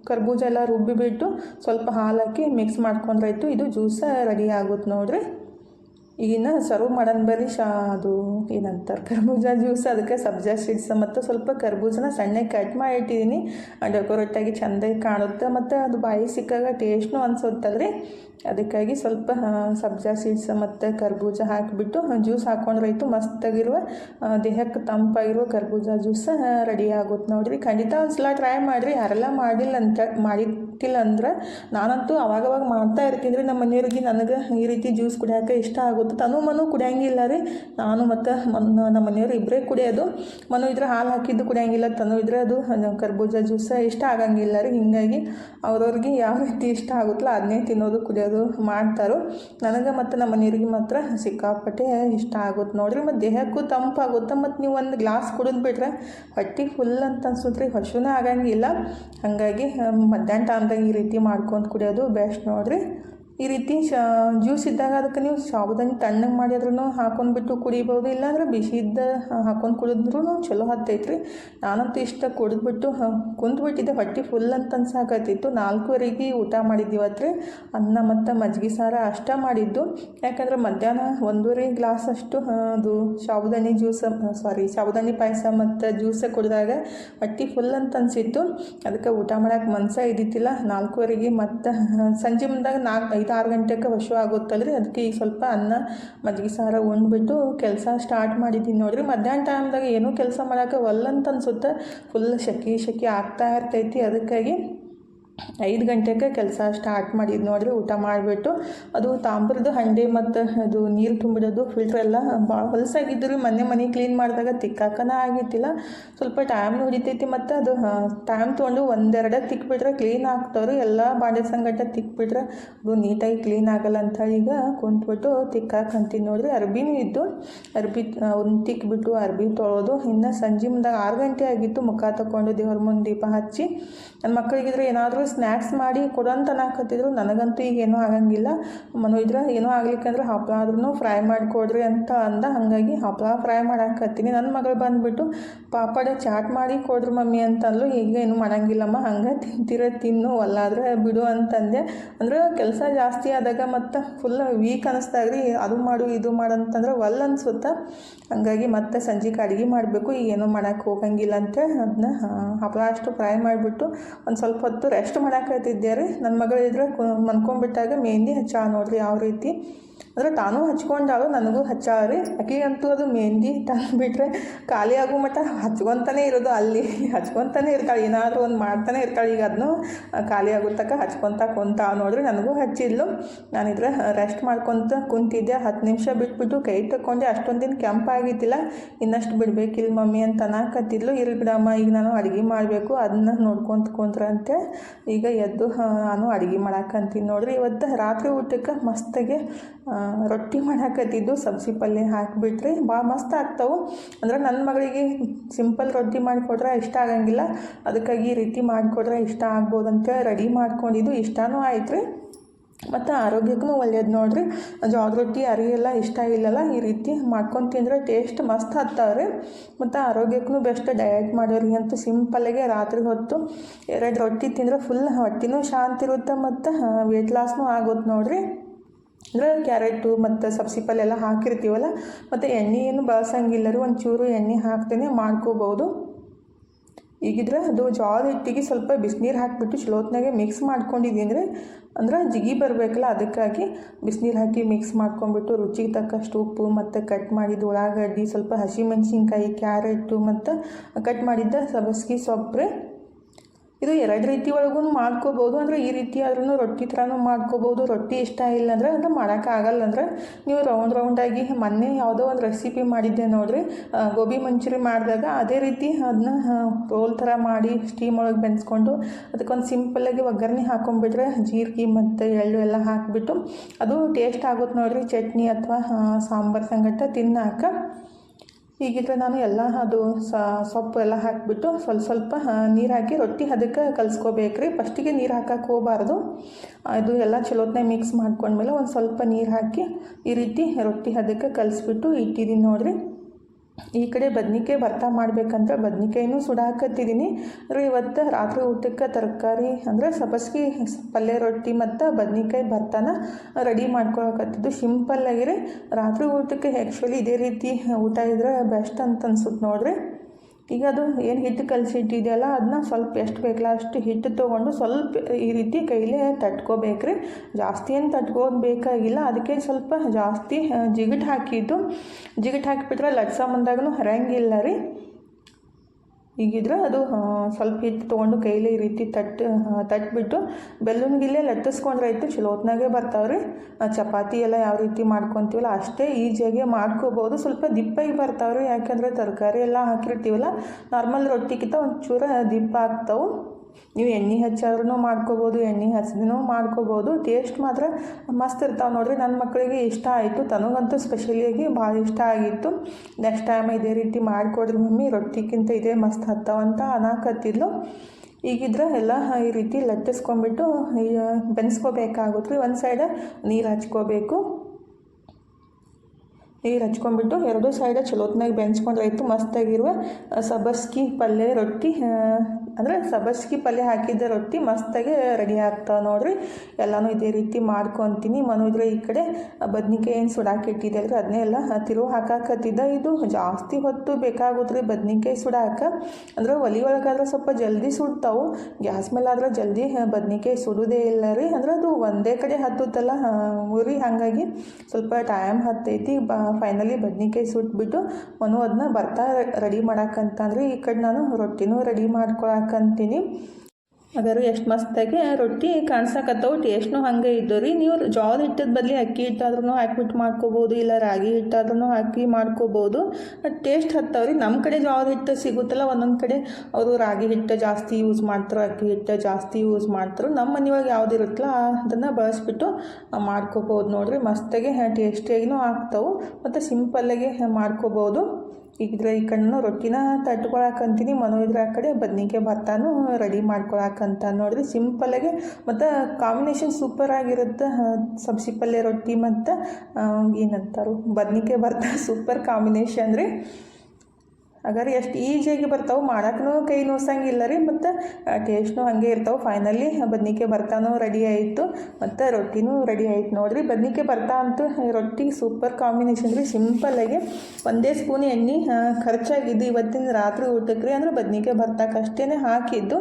ಕರ್ಬೂಜ ಎಲ್ಲ ರುಬ್ಬಿಬಿಟ್ಟು ಸ್ವಲ್ಪ ಹಾಲು ಹಾಕಿ ಮಿಕ್ಸ್ ಮಾಡ್ಕೊಂಡ್ರಾಯ್ತು ಇದು ಜ್ಯೂಸ ರೆಡಿ ಆಗುತ್ತೆ ನೋಡ್ರಿ. ಈಗಿನ ಸರ್ವ್ ಮಾಡೋಣ ಬರೀ ಶಾ ಅದು ಏನಂತಾರೆ, ಕರ್ಬೂಜ ಜ್ಯೂಸ್ ಅದಕ್ಕೆ ಸಬ್ಜಾ ಸೀಡ್ಸ್ ಮತ್ತು ಸ್ವಲ್ಪ ಕರ್ಬೂಜನ ಸಣ್ಣಗೆ ಕಟ್ ಮಾಡಿ ಇಟ್ಟಿದ್ದೀನಿ ಡೆಕೋರೇಟಾಗಿ ಚೆಂದಾಗಿ ಕಾಣುತ್ತೆ ಮತ್ತು ಅದು ಬಾಯಿ ಸಿಕ್ಕಾಗ ಟೇಸ್ಟ್ನು ಅನ್ಸುತ್ತಲ್ರಿ. ಅದಕ್ಕಾಗಿ ಸ್ವಲ್ಪ ಸಬ್ಜಾ ಸೀಡ್ಸ್ ಮತ್ತು ಕರ್ಬೂಜ ಹಾಕಿಬಿಟ್ಟು ಜ್ಯೂಸ್ ಹಾಕ್ಕೊಂಡ್ರಾಯ್ತು ಮಸ್ತಾಗಿರುವ ದೇಹಕ್ಕೆ ತಂಪಾಗಿರುವ ಕರ್ಬೂಜ ಜ್ಯೂಸ್ ರೆಡಿ ಆಗುತ್ತೆ ನೋಡಿರಿ. ಖಂಡಿತ ಒಂದು ಸಲ ಟ್ರೈ ಮಾಡಿರಿ. ಯಾರೆಲ್ಲ ಮಾಡಿಲ್ಲ ಅಂತ ಮಾಡಿಟ್ಟಿಲ್ಲ ಅಂದ್ರೆ ನಾನಂತೂ ಅವಾಗವಾಗ ಮಾಡ್ತಾ ಇರ್ತೀನಿ ರೀ ನಮ್ಮ ಮನೆಯವ್ರಿಗೆ, ನನಗೆ ಈ ರೀತಿ ಜ್ಯೂಸ್ ಕುಡಿಯೋಕೆ ಇಷ್ಟ ಆಗುತ್ತೆ. ತನು ಮನು ಕುಡಿಯಂಗಿಲ್ಲ ರೀ, ನಾನು ಮತ್ತು ಮನ್, ನಮ್ಮ ಮನೆಯವ್ರು ಇಬ್ಬರೇ ಕುಡಿಯೋದು. ಮನು ಇದ್ರೆ ಹಾಲು ಹಾಕಿದ್ದು ಕುಡಿಯಂಗಿಲ್ಲ, ತನು ಇದ್ರೆ ಅದು ಕರ್ಬೂಜ ಜ್ಯೂಸ ಇಷ್ಟ ಆಗಂಗಿಲ್ಲ ರೀ. ಹೀಗಾಗಿ ಅವ್ರವ್ರಿಗೆ ಯಾವ ರೀತಿ ಇಷ್ಟ ಆಗುತ್ತಲ್ಲ ಅದನ್ನೇ ತಿನ್ನೋದು, ಕುಡಿಯೋದು ಮಾಡ್ತಾರೋ. ನನಗೆ ಮತ್ತು ನಮ್ಮ ಮನೆಯವ್ರಿಗೆ ಮಾತ್ರ ಸಿಕ್ಕಾಪಟ್ಟೆ ಇಷ್ಟ ಆಗುತ್ತೆ. ನೋಡಿರಿ ಮತ್ತು ದೇಹಕ್ಕೂ ತಂಪಾಗುತ್ತೆ. ಮತ್ತು ನೀವು ಒಂದು ಗ್ಲಾಸ್ ಕುಡಿದ್ಬಿಟ್ರೆ ಹೊಟ್ಟೆ ಫುಲ್ ಅಂತ ಅನ್ಸುತ್ತೆ ರೀ. ಹಸುನೇ ಆಗಂಗಿಲ್ಲ. ಹಾಗಾಗಿ ಮಧ್ಯಾಹ್ನ ಟೈಮ್ದಾಗ ಈ ರೀತಿ ಮಾಡ್ಕೊಂಡು ಕುಡಿಯೋದು ಬೆಸ್ಟ್ ನೋಡ್ರಿ. ಈ ರೀತಿ ಶಾ, ಜ್ಯೂಸ್ ಇದ್ದಾಗ ಅದಕ್ಕೆ ನೀವು ಸಾಬುದಾನಿ ತಣ್ಣಗೆ ಮಾಡಿ ಅದ್ರೂ ಹಾಕೊಂಡ್ಬಿಟ್ಟು ಕುಡಿಬೋದು, ಇಲ್ಲಾಂದ್ರೆ ಇದ್ದ ಹಾಕೊಂಡು ಕುಡಿದ್ರೂ ಚಲೋ ಹತ್ತೈತ್ರಿ ನಾನಂತೂ ಇಷ್ಟ ಕುಡಿದ್ಬಿಟ್ಟು ಕುಂತ್ಬಿಟ್ಟಿದ್ದೆ ಹೊಟ್ಟೆ ಫುಲ್ ಅಂತ ಅನ್ಸಾಕತ್ತಿತ್ತು ನಾಲ್ಕುವರೆಗೆ ಊಟ ಮಾಡಿದ್ದೀವತ್ತು ರೀ ಅನ್ನ ಮತ್ತು ಮಜ್ಜಿಗೆ ಸಾರ ಅಷ್ಟ ಮಾಡಿದ್ದು. ಯಾಕಂದ್ರೆ ಮಧ್ಯಾಹ್ನ ಒಂದೂವರೆ ಗ್ಲಾಸ್ ಅಷ್ಟು ಅದು ಸಾಬುದಾನಿ ಜ್ಯೂಸ್ ಸಾರಿ ಸಾಬುದಾನಿ ಪಾಯಸ ಮತ್ತು ಜ್ಯೂಸ ಕುಡಿದಾಗ ಹೊಟ್ಟೆ ಫುಲ್ ಅಂತ ಅನಿಸಿತ್ತು. ಅದಕ್ಕೆ ಊಟ ಮಾಡೋಕೆ ಮನ್ಸ ಇದ್ದಿತ್ತಿಲ್ಲ. ನಾಲ್ಕುವರೆಗೆ ಮತ್ತು ಸಂಜೆ ಮುಂದಾಗ ನಾಲ್ಕು ಐದು ಆರು ಗಂಟೆಗೆ ವಶು ಆಗುತ್ತಲ್ರಿ? ಅದಕ್ಕೆ ಈಗ ಸ್ವಲ್ಪ ಅನ್ನ, ಮಜ್ಜಿಗೆ ಸಾರ ಉಂಡ್ಬಿಟ್ಟು ಕೆಲಸ ಸ್ಟಾರ್ಟ್ ಮಾಡಿದ್ದೀನಿ ನೋಡಿರಿ. ಮಧ್ಯಾಹ್ನ ಟೈಮ್ದಾಗ ಏನೂ ಕೆಲಸ ಮಾಡೋಕೆ ಒಲ್ಲಂತ ಅನ್ಸುತ್ತೆ. ಫುಲ್ ಶೆಕೆ ಶೆಕೆ ಆಗ್ತಾ ಇರ್ತೈತಿ. ಅದಕ್ಕಾಗಿ ಐದು ಗಂಟೆಗೆ ಕೆಲಸ ಸ್ಟಾರ್ಟ್ ಮಾಡಿದ್ದು ನೋಡಿರಿ, ಊಟ ಮಾಡಿಬಿಟ್ಟು ಅದು ತಾಮ್ರದ ಹಂಡೆ ಮತ್ತು ಅದು ನೀರು ತುಂಬಿಡೋದು ಫಿಲ್ಟರ್ ಎಲ್ಲ ಭಾಳ ಹೊಲಸಾಗಿದ್ದು ರೀ ಮೊನ್ನೆ ಮನೆ ಕ್ಲೀನ್ ಮಾಡಿದಾಗ ತಿಕ್ಕಾಕನ ಆಗಿತ್ತಿಲ್ಲ. ಸ್ವಲ್ಪ ಟೈಮ್ ಹಿಡಿತೈತಿ ಮತ್ತು ಅದು ಟೈಮ್ ತೊಗೊಂಡು ಒಂದೆರಡು ತಿಕ್ಬಿಟ್ರೆ ಕ್ಲೀನ್ ಆಗ್ತಾವ್ರಿ, ಎಲ್ಲ ಬಾಂಡೆ ಸಂಗಟ ತಿಕ್ಬಿಟ್ರೆ ಅದು ನೀಟಾಗಿ ಕ್ಲೀನ್ ಆಗಲ್ಲ ಅಂತ ಈಗ ಕುಂತ್ಬಿಟ್ಟು ತಿಕ್ಕಾಕಂತೀನಿ ನೋಡಿರಿ. ಅರ್ಬಿನೂ ಇದ್ದು, ಅರ್ಬಿ ಒಂದು ತಿಕ್ಬಿಟ್ಟು ಅರ್ಬಿ ತೊಳೋದು ಇನ್ನು ಸಂಜೆ ಮುಂದಾಗ ಆರು ಗಂಟೆ ಆಗಿತ್ತು ಮುಖ ತಗೊಂಡು ದೇವ್ರ ಮುಂದೆ ದೀಪ ಹಚ್ಚಿ. ನನ್ನ ಮಕ್ಕಳಿಗಿದ್ರೆ ಏನಾದರೂ ಸ್ನ್ಯಾಕ್ಸ್ ಮಾಡಿ ಕೊಡಂತ ಅನ್ನಕತ್ತಿದ್ರು ನನಗಂತೂ ಈಗ ಏನೂ ಆಗಂಗಿಲ್ಲ. ಮನು ಇದ್ರೆ ಏನೂ ಆಗ್ಲಿಕ್ಕಂದ್ರೆ ಹಪ್ಪಳ ಆದ್ರೂ ಫ್ರೈ ಮಾಡಿ ಕೊಡ್ರಿ ಅಂತ ಅಂದ. ಹಾಗಾಗಿ ಹಪ್ಪಳ ಫ್ರೈ ಮಾಡಾಕತ್ತೀನಿ ನನ್ನ ಮಗಳು ಬಂದುಬಿಟ್ಟು, ಪಾಪಡ ಚಾಟ್ ಮಾಡಿ ಕೊಡ್ರಿ ಮಮ್ಮಿ ಅಂತಂದ್ಲು. ಈಗ ಏನು ಮಾಡಂಗಿಲ್ಲಮ್ಮ, ಹಂಗೆ ತಿಂತಿರೋ, ತಿನ್ನು, ಅಲ್ಲಾದ್ರೆ ಬಿಡು ಅಂತಂದೆ. ಅಂದ್ರೆ ಕೆಲಸ ಜಾಸ್ತಿ ಆದಾಗ ಮತ್ತು ಫುಲ್ ವೀಕ್ ಅನಿಸ್ದಾಗ್ರಿ ಅದು ಮಾಡು, ಇದು ಮಾಡು ಅಂತಂದ್ರೆ ಒಲ್ ಅನ್ಸುತ್ತೆ? ಹಂಗಾಗಿ ಮತ್ತೆ ಸಂಜೆಗೆ ಅಡುಗೆ ಮಾಡಬೇಕು. ಈಗ ಏನೂ ಮಾಡಕ್ಕೆ ಹೋಗಂಗಿಲ್ಲ ಅಂತ ಅದನ್ನ ಹಪ್ಪಳ ಅಷ್ಟು ಫ್ರೈ ಮಾಡಿಬಿಟ್ಟು ಒಂದು ಸ್ವಲ್ಪ ಹೊತ್ತು ರೆಸ್ಟ್ ಮಾಡಾಕತ್ತಿದ್ದೆ ರೀ. ನನ್ನ ಮಗಳು ಇದ್ರೆ ಕು- ಮನ್ಕೊಂಡ್ಬಿಟ್ಟಾಗ ಮೆಹಂದಿ ಹಚ್ಚ ನೋಡ್ರಿ ಯಾವ ರೀತಿ. ಅಂದ್ರೆ ತಾನೂ ಹಚ್ಕೊಂಡಾಳು, ನನಗೂ ಹಚ್ಚಾಳ. ರೀ ಆಕೆಗಂತೂ ಅದು ಮೆಹಂದಿ ತಂದುಬಿಟ್ರೆ ಖಾಲಿ ಆಗೋ ಮಟ್ಟ ಹಚ್ಕೊತಾನೆ ಇರೋದು ಅಲ್ಲಿ. ಹಚ್ಕೊತಾನೆ ಇರ್ತಾಳೆ, ಏನಾದರೂ ಒಂದು ಮಾಡ್ತಾನೆ ಇರ್ತಾಳೆ. ಈಗ ಅದನ್ನು ಖಾಲಿ ಆಗೋ ತನಕ ಹಚ್ಕೊತ ಕುಂತಾಳ ನೋಡ್ರಿ ನನಗೂ ಹಚ್ಚಿದ್ಲು. ನಾನಿದ್ರೆ ರೆಸ್ಟ್ ಮಾಡ್ಕೊತ ಕುಂತಿದ್ದೆ. ಹತ್ತು ನಿಮಿಷ ಬಿಟ್ಬಿಟ್ಟು ಕೈ ತಕ್ಕೊಂಡೆ ಅಷ್ಟೊಂದಿನ ಕೆಂಪಾಗಿದ್ದಿಲ್ಲ. ಇನ್ನಷ್ಟು ಬಿಡಬೇಕಿಲ್ಲ ಮಮ್ಮಿ ಅಂತ ಅನ್ನಕತ್ತಿದ್ಲು ಇಲ್ಲಿ ಬಿಡಮ್ಮ, ಈಗ ನಾನು ಅಡುಗೆ ಮಾಡಬೇಕು. ಅದನ್ನ ನೋಡ್ಕೊತ ಕುಂತ್ರಂತೆ ಈಗ ಎದ್ದು ನಾನು ಅಡುಗೆ ಮಾಡಕ್ಕಂತೀನಿ ನೋಡ್ರಿ. ಇವತ್ತು ರಾತ್ರಿ ಊಟಕ್ಕೆ ಮಸ್ತಾಗಿ ರೊಟ್ಟಿ ಮಾಡಾಕತ್ತಿದ್ದು, ಸಬ್ಸಿ ಪಲ್ಯ ಹಾಕಿಬಿಟ್ರಿ ಭಾಳ ಮಸ್ತ್ ಆಗ್ತಾವೆ. ಅಂದ್ರೆ ನನ್ನ ಮಗಳಿಗೆ ಸಿಂಪಲ್ ರೊಟ್ಟಿ ಮಾಡಿಕೊಟ್ರೆ ಇಷ್ಟ ಆಗಂಗಿಲ್ಲ. ಅದಕ್ಕಾಗಿ ಈ ರೀತಿ ಮಾಡಿಕೊಟ್ರೆ ಇಷ್ಟ ಆಗ್ಬೋದು ರೆಡಿ ಮಾಡ್ಕೊಂಡಿದ್ದು. ಇಷ್ಟನೂ ಆಯ್ತು ರೀ. ಮತ್ತು ಆರೋಗ್ಯಕ್ಕೂ ಒಳ್ಳೆಯದು ನೋಡಿರಿ. ಜಾಗ ರೊಟ್ಟಿ ಅರಿಯೆಲ್ಲ ಇಷ್ಟ ಇಲ್ಲಲ್ಲ, ಈ ರೀತಿ ಮಾಡ್ಕೊಂಡು ತಿಂದರೆ ಟೇಸ್ಟ್ ಮಸ್ತ್ ಹತ್ತಾವ್ರಿ ಮತ್ತು ಆರೋಗ್ಯಕ್ಕೂ ಬೆಸ್ಟ್ ಡಯಟ್ ಮಾಡೋರಿಗೆ ಅಂತೂ ಸಿಂಪಲ್ಲಾಗೆ ರಾತ್ರಿ ಹೊತ್ತು ಎರಡು ರೊಟ್ಟಿ ತಿಂದರೆ ಫುಲ್ ಹೊಟ್ಟಿನೂ ಶಾಂತಿ ಇರುತ್ತೆ ಮತ್ತು ವೆಯ್ಟ್ ಲಾಸ್ನೂ ಆಗುತ್ತೆ ನೋಡಿರಿ. ಅಂದರೆ ಕ್ಯಾರೆಟು ಮತ್ತು ಸಬ್ಸಿ ಪಲ್ಯ ಎಲ್ಲ ಹಾಕಿರ್ತೀವಲ್ಲ, ಮತ್ತು ಎಣ್ಣೆ ಏನು ಬಳಸಂಗಿಲ್ಲ ರೀ ಒಂಚೂರು ಎಣ್ಣೆ ಹಾಕ್ತೇನೆ ಮಾಡ್ಕೋಬೋದು ಈಗಿದ್ರೆ ಅದು ಜೋಳದ ಹಿಟ್ಟಿಗೆ ಸ್ವಲ್ಪ ಬಿಸಿನೀರು ಹಾಕಿಬಿಟ್ಟು ಚಲೋತ್ನಾಗೆ ಮಿಕ್ಸ್ ಮಾಡ್ಕೊಂಡಿದ್ದೀನಿ ರೀ ಅಂದ್ರೆ ಜಿಗಿ ಬರಬೇಕಲ್ಲ ಅದಕ್ಕಾಗಿ ಬಿಸಿನೀರು ಹಾಕಿ ಮಿಕ್ಸ್ ಮಾಡ್ಕೊಂಡ್ಬಿಟ್ಟು ರುಚಿಗೆ ತಕ್ಕಷ್ಟು ಉಪ್ಪು ಮತ್ತು ಕಟ್ ಮಾಡಿದ ಉಳ್ಳಾಗಡ್ಡಿ, ಸ್ವಲ್ಪ ಹಸಿಮೆಣಸಿನ್ಕಾಯಿ, ಕ್ಯಾರೆಟು ಮತ್ತು ಕಟ್ ಮಾಡಿದ್ದ ಸಬಸ್ಗಿ ಸೊಪ್ಪು ಇದು ಎರಡು ರೀತಿ ಒಳಗೂ ಮಾಡ್ಕೋಬೋದು. ಅಂದರೆ ಈ ರೀತಿ ಆದ್ರೂ ರೊಟ್ಟಿ ಥರನೂ ಮಾಡ್ಕೋಬೋದು. ರೊಟ್ಟಿ ಇಷ್ಟ ಇಲ್ಲ ಅಂದರೆ ಅದು ಮಾಡೋಕ್ಕಾಗಲ್ಲ ಅಂದ್ರೆ ನೀವು ರೌಂಡ್ ರೌಂಡಾಗಿ ಮೊನ್ನೆ ಯಾವುದೋ ಒಂದು ರೆಸಿಪಿ ಮಾಡಿದ್ದೆ ನೋಡಿರಿ. ಗೋಬಿ ಮಂಚೂರಿ ಮಾಡಿದಾಗ ಅದೇ ರೀತಿ ಅದನ್ನ ರೋಲ್ ಥರ ಮಾಡಿ ಸ್ಟೀಮ್ ಒಳಗೆ ಬೆನ್ಸ್ಕೊಂಡು ಅದಕ್ಕೊಂದು ಸಿಂಪಲ್ಲಾಗಿ ಒಗ್ಗರಣೆ ಹಾಕೊಂಡ್ಬಿಟ್ರೆ ಜೀರಿಗೆ ಮತ್ತು ಎಳ್ಳು ಎಲ್ಲ ಹಾಕಿಬಿಟ್ಟು ಅದು ಟೇಸ್ಟ್ ಆಗುತ್ತೆ ನೋಡಿರಿ. ಚಟ್ನಿ ಅಥವಾ ಸಾಂಬಾರು ಸಂಗಟ ತಿನ್ನಾಕ. ಹೀಗಿದ್ರೆ ನಾನು ಎಲ್ಲ ಅದು ಸೊಪ್ಪು ಎಲ್ಲ ಹಾಕಿಬಿಟ್ಟು ಸ್ವಲ್ಪ ಸ್ವಲ್ಪ ನೀರು ಹಾಕಿ ರೊಟ್ಟಿ ಅದಕ್ಕೆ ಕಲಿಸ್ಕೋಬೇಕು ರೀ ಫಸ್ಟಿಗೆ ನೀರು ಹಾಕಕ್ಕೆ ಹೋಗಬಾರ್ದು. ಅದು ಎಲ್ಲ ಚಲೋತ್ನೇ ಮಿಕ್ಸ್ ಮಾಡ್ಕೊಂಡ್ಮೇಲೆ ಒಂದು ಸ್ವಲ್ಪ ನೀರು ಹಾಕಿ ಈ ರೀತಿ ರೊಟ್ಟಿ ಅದಕ್ಕೆ ಕಲಿಸ್ಬಿಟ್ಟು ಇಟ್ಟಿದ್ದೀನಿ ನೋಡಿರಿ. ಈ ಕಡೆ ಬದ್ನಿಕಾಯಿ ಭರ್ತಾ ಮಾಡ್ಬೇಕಂತ ಬದ್ನಿಕಾಯಿನೂ ಸುಡಾಕತ್ತಿದ್ದೀನಿ ಅಂದರೆ ಇವತ್ತು ರಾತ್ರಿ ಊಟಕ್ಕೆ ತರಕಾರಿ ಅಂದರೆ ಸಬಸ್ಗಿ ಪಲ್ಯ ರೊಟ್ಟಿ ಮತ್ತು ಬದ್ನಿಕಾಯಿ ಭರ್ತಾನ ರೆಡಿ ಮಾಡ್ಕೊಳಕತ್ತಿದ್ದು. ಸಿಂಪಲ್ಲಾಗಿರಿ ರಾತ್ರಿ ಊಟಕ್ಕೆ ಆ್ಯಕ್ಚುಲಿ ಇದೇ ರೀತಿ ಊಟ ಇದ್ರೆ ಬೆಸ್ಟ್ ಅಂತ ಅನ್ಸುತ್ತೆ ನೋಡಿರಿ. ಈಗ ಅದು ಏನು ಹಿಟ್ಟು ಕಲಸಿಟ್ಟಿದೆಯಲ್ಲ ಅದನ್ನ ಸ್ವಲ್ಪ ಎಷ್ಟು ಬೇಕಲ್ಲ ಅಷ್ಟು ಹಿಟ್ಟು ತೊಗೊಂಡು ಸ್ವಲ್ಪ ಈ ರೀತಿ ಕೈಲೇ ತಟ್ಕೋಬೇಕ್ರಿ. ಜಾಸ್ತಿ ಏನು ತಟ್ಕೋದು ಬೇಕಾಗಿಲ್ಲ, ಅದಕ್ಕೆ ಸ್ವಲ್ಪ ಜಾಸ್ತಿ ಜಿಗಟ್ ಹಾಕಿದ್ದು. ಜಿಗಟ್ ಹಾಕಿಬಿಟ್ರೆ ಲಟ್ಸ ಬಂದಾಗೂ ಹರಂಗಿಲ್ಲ ರೀ. ಈಗಿದ್ರೆ ಅದು ಸ್ವಲ್ಪ ಹಿಟ್ಟು ತೊಗೊಂಡು ಕೈಲಿ ಈ ರೀತಿ ತಟ್ಟು ತಟ್ಬಿಟ್ಟು ಬೆಲ್ಲುನ್ಗಿಲ್ಲೇ ಲಟ್ಟಿಸ್ಕೊಂಡ್ರೆ ಆಯಿತು, ಚಲೋತ್ನಾಗೆ ಬರ್ತಾವೆ ರೀ ಚಪಾತಿ ಎಲ್ಲ ಯಾವ ರೀತಿ ಮಾಡ್ಕೊತೀವಲ್ಲ, ಅಷ್ಟೇ ಈಜಿಯಾಗಿ ಮಾಡ್ಕೋಬೋದು. ಸ್ವಲ್ಪ ದಿಪ್ಪಾಗಿ ರೀ ಯಾಕಂದರೆ ತರಕಾರಿ ಎಲ್ಲ ಹಾಕಿರ್ತೀವಲ್ಲ, ನಾರ್ಮಲ್ ರೊಟ್ಟಿಗಿಂತ ಒಂಚೂರು ದಿಪ್ಪ ಆಗ್ತಾವೆ ನೀವು ಎಣ್ಣೆ ಹಚ್ಚಾದ್ರೂ ಮಾಡ್ಕೋಬೋದು, ಎಣ್ಣೆ ಹಚ್ಚಿದ್ರೂ ಮಾಡ್ಕೋಬೋದು. ಟೇಸ್ಟ್ ಮಾತ್ರ ಮಸ್ತ್ ಇರ್ತಾವೆ ನೋಡಿರಿ. ನನ್ನ ಮಕ್ಕಳಿಗೆ ಇಷ್ಟ ಆಯಿತು. ತನಗಂತೂ ಸ್ಪೆಷಲಿಯಾಗಿ ಭಾಳ ಇಷ್ಟ ಆಗಿತ್ತು. ನೆಕ್ಸ್ಟ್ ಟೈಮ್ ಇದೇ ರೀತಿ ಮಾಡಿಕೊಡ್ರಿ ಮಮ್ಮಿ. ರೊಟ್ಟಿಗಿಂತ ಇದೇ ಮಸ್ತ್ ಹತ್ತವಂತ ಅನಾಕತ್ತಿದ್ಲು. ಈಗಿದ್ರೆ ಎಲ್ಲ ಈ ರೀತಿ ಲಟ್ಟಿಸ್ಕೊಂಬಿಟ್ಟು ಬೆನ್ಸ್ಕೋಬೇಕಾಗುತ್ತೆ ಒಂದು ಸೈಡ ನೀರು ಹಚ್ಕೋಬೇಕು. ನೀರು ಹಚ್ಕೊಂಡ್ಬಿಟ್ಟು ಎರಡೂ ಸೈಡ ಚಲೋತ್ನಾಗ ಬೆಂಚ್ಕೊಂಡ್ರೆ ಆಯಿತು. ಮಸ್ತಾಗಿರುವ ಸಬ್ಬಸ್ಗಿ ಪಲ್ಯ ರೊಟ್ಟಿ ಅಂದರೆ ಸಬ್ಬಸ್ಗಿ ಪಲ್ಯ ಹಾಕಿದ್ದ ರೊಟ್ಟಿ ಮಸ್ತಾಗಿ ರೆಡಿ ಆಗ್ತಾವೆ ನೋಡಿರಿ. ಎಲ್ಲನೂ ಇದೇ ರೀತಿ ಮಾಡ್ಕೊತೀನಿ. ಮನೋದ್ರೆ ಈ ಕಡೆ ಬದ್ನಿಕಾಯಿ ಏನು ಸುಡಾಕಿಟ್ಟಿದೆ ಅಲ್ರಿ ಅದನ್ನೇ ಎಲ್ಲ ತಿರು ಹಾಕಾಕತ್ತಿದ್ದ. ಇದು ಜಾಸ್ತಿ ಹೊತ್ತು ಬೇಕಾಗುತ್ತೆ ಬದ್ನಿಕಾಯಿ ಸುಡಾಕ. ಅಂದ್ರೆ ಒಲಿ ಒಳಗಾದ್ರೆ ಸ್ವಲ್ಪ ಜಲ್ದಿ ಸುಡ್ತಾವೆ. ಗ್ಯಾಸ್ ಮೇಲೆ ಆದ್ರೆ ಜಲ್ದಿ ಬದ್ನಿಕಾಯಿ ಸುಡೋದೇ ಇಲ್ಲ ರೀ. ಅಂದ್ರೆ ಅದು ಒಂದೇ ಕಡೆ ಹತ್ತುತ್ತಲ್ಲ ಉರಿ ಹಾಗಾಗಿ ಸ್ವಲ್ಪ ಟೈಮ್ ಹತ್ತೈತಿ. ಬ ಫೈನಲಿ ಬದ್ನಿಕಾಯಿ ಸುಟ್ಬಿಟ್ಟು ಮನು ಅದನ್ನ ಬರ್ತಾ ರೆಡಿ ಮಾಡಕ್ಕಂತಂದ್ರೆ ಈ ಕಡೆ ನಾನು ರೊಟ್ಟಿನೂ ರೆಡಿ ಮಾಡ್ಕೊಳಕಂತೀನಿ. ಅದರು ಎಷ್ಟು ಮಸ್ತಾಗಿ ರೊಟ್ಟಿ ಕಾಣ್ಸಕತ್ತವು, ಟೇಸ್ಟ್ನು ಹಾಗೆ ಇದ್ದವು ರೀ. ನೀವು ಜೋಳದ ಹಿಟ್ಟದ ಬದಲಿ ಅಕ್ಕಿ ಹಿಟ್ಟಾದ್ರೂ ಹಾಕ್ಬಿಟ್ಟು ಮಾಡ್ಕೋಬೋದು, ಇಲ್ಲ ರಾಗಿ ಹಿಟ್ಟಾದ್ರೂ ಹಾಕಿ ಮಾಡ್ಕೋಬೋದು. ಟೇಸ್ಟ್ ಹತ್ತವ್ರಿ ನಮ್ಮ ಕಡೆ ಜೋಳದ ಹಿಟ್ಟು ಸಿಗುತ್ತಲ್ಲ, ಒಂದೊಂದು ಕಡೆ ಅವರು ರಾಗಿ ಹಿಟ್ಟು ಜಾಸ್ತಿ ಯೂಸ್ ಮಾಡ್ತಾರೆ, ಅಕ್ಕಿ ಹಿಟ್ಟು ಜಾಸ್ತಿ ಯೂಸ್ ಮಾಡ್ತಾರೆ ನಮ್ಮ ಮನೆಯೊಳಗೆ ಯಾವ್ದು ಇರುತ್ತಲ್ಲ ಅದನ್ನು ಬಳಸ್ಬಿಟ್ಟು ಮಾಡ್ಕೋಬೋದು ನೋಡಿರಿ. ಮಸ್ತಾಗಿ ಟೇಸ್ಟಿಯಾಗಿನೂ ಆಗ್ತವೆ, ಮತ್ತು ಸಿಂಪಲ್ಲಾಗಿ ಮಾಡ್ಕೋಬೋದು. ಈಗಿದ್ರೆ ಈ ಕಣ್ಣು ರೊಟ್ಟಿನ ತಟ್ಕೊಳಕಂತೀನಿ ಮನೋ ಇದ್ರೆ ಆ ಕಡೆ ಬದ್ನಿಕಾಯಿ ಭರ್ತಾನು ರೆಡಿ ಮಾಡ್ಕೊಳಕಂತ ನೋಡಿದ್ರೆ ಸಿಂಪಲ್ಲಾಗಿ ಮತ್ತು ಕಾಂಬಿನೇಷನ್ ಸೂಪರ್ ಆಗಿರುತ್ತೆ ಸಬ್ಸಿ ಪಲ್ಯ, ರೊಟ್ಟಿ ಮತ್ತು ಏನಂತಾರು, ಬದ್ನಿಕಾಯಿ ಭರ್ತಾ ಸೂಪರ್ ಕಾಂಬಿನೇಷನ್ ರೀ. ಹಾಗಾದ್ರೆ ಎಷ್ಟು ಈಜಿಯಾಗಿ ಬರ್ತಾವೆ. ಮಾಡೋಕ್ಕೂ ಕೈ ನೋಸಂಗಿಲ್ಲ ರೀ, ಮತ್ತು ಟೇಸ್ಟ್ನು ಹಾಗೆ ಇರ್ತಾವೆ. ಫೈನಲಿ ಬದ್ನಿಕಾಯಿ ಬರ್ತಾನೂ ರೆಡಿ ಆಯಿತು. ಮತ್ತು, ರೊಟ್ಟಿನೂ ರೆಡಿ ಆಯ್ತು ನೋಡಿರಿ. ಬದ್ನಿಕಾಯಿ ಬರ್ತಾ ಅಂತೂ, ರೊಟ್ಟಿ ಸೂಪರ್ ಕಾಂಬಿನೇಷನ್ ರೀ. ಸಿಂಪಲ್ಲಾಗಿ ಒಂದೇ ಸ್ಪೂನ್ ಎಣ್ಣೆ ಖರ್ಚಾಗಿದ್ದು ಇವತ್ತಿನ ರಾತ್ರಿ ಊಟಕ್ಕೆ ರೀ. ಅಂದ್ರೆ ಬದ್ನಿಕಾಯಿ ಬರ್ತಾಕಷ್ಟೇ ಹಾಕಿದ್ದು.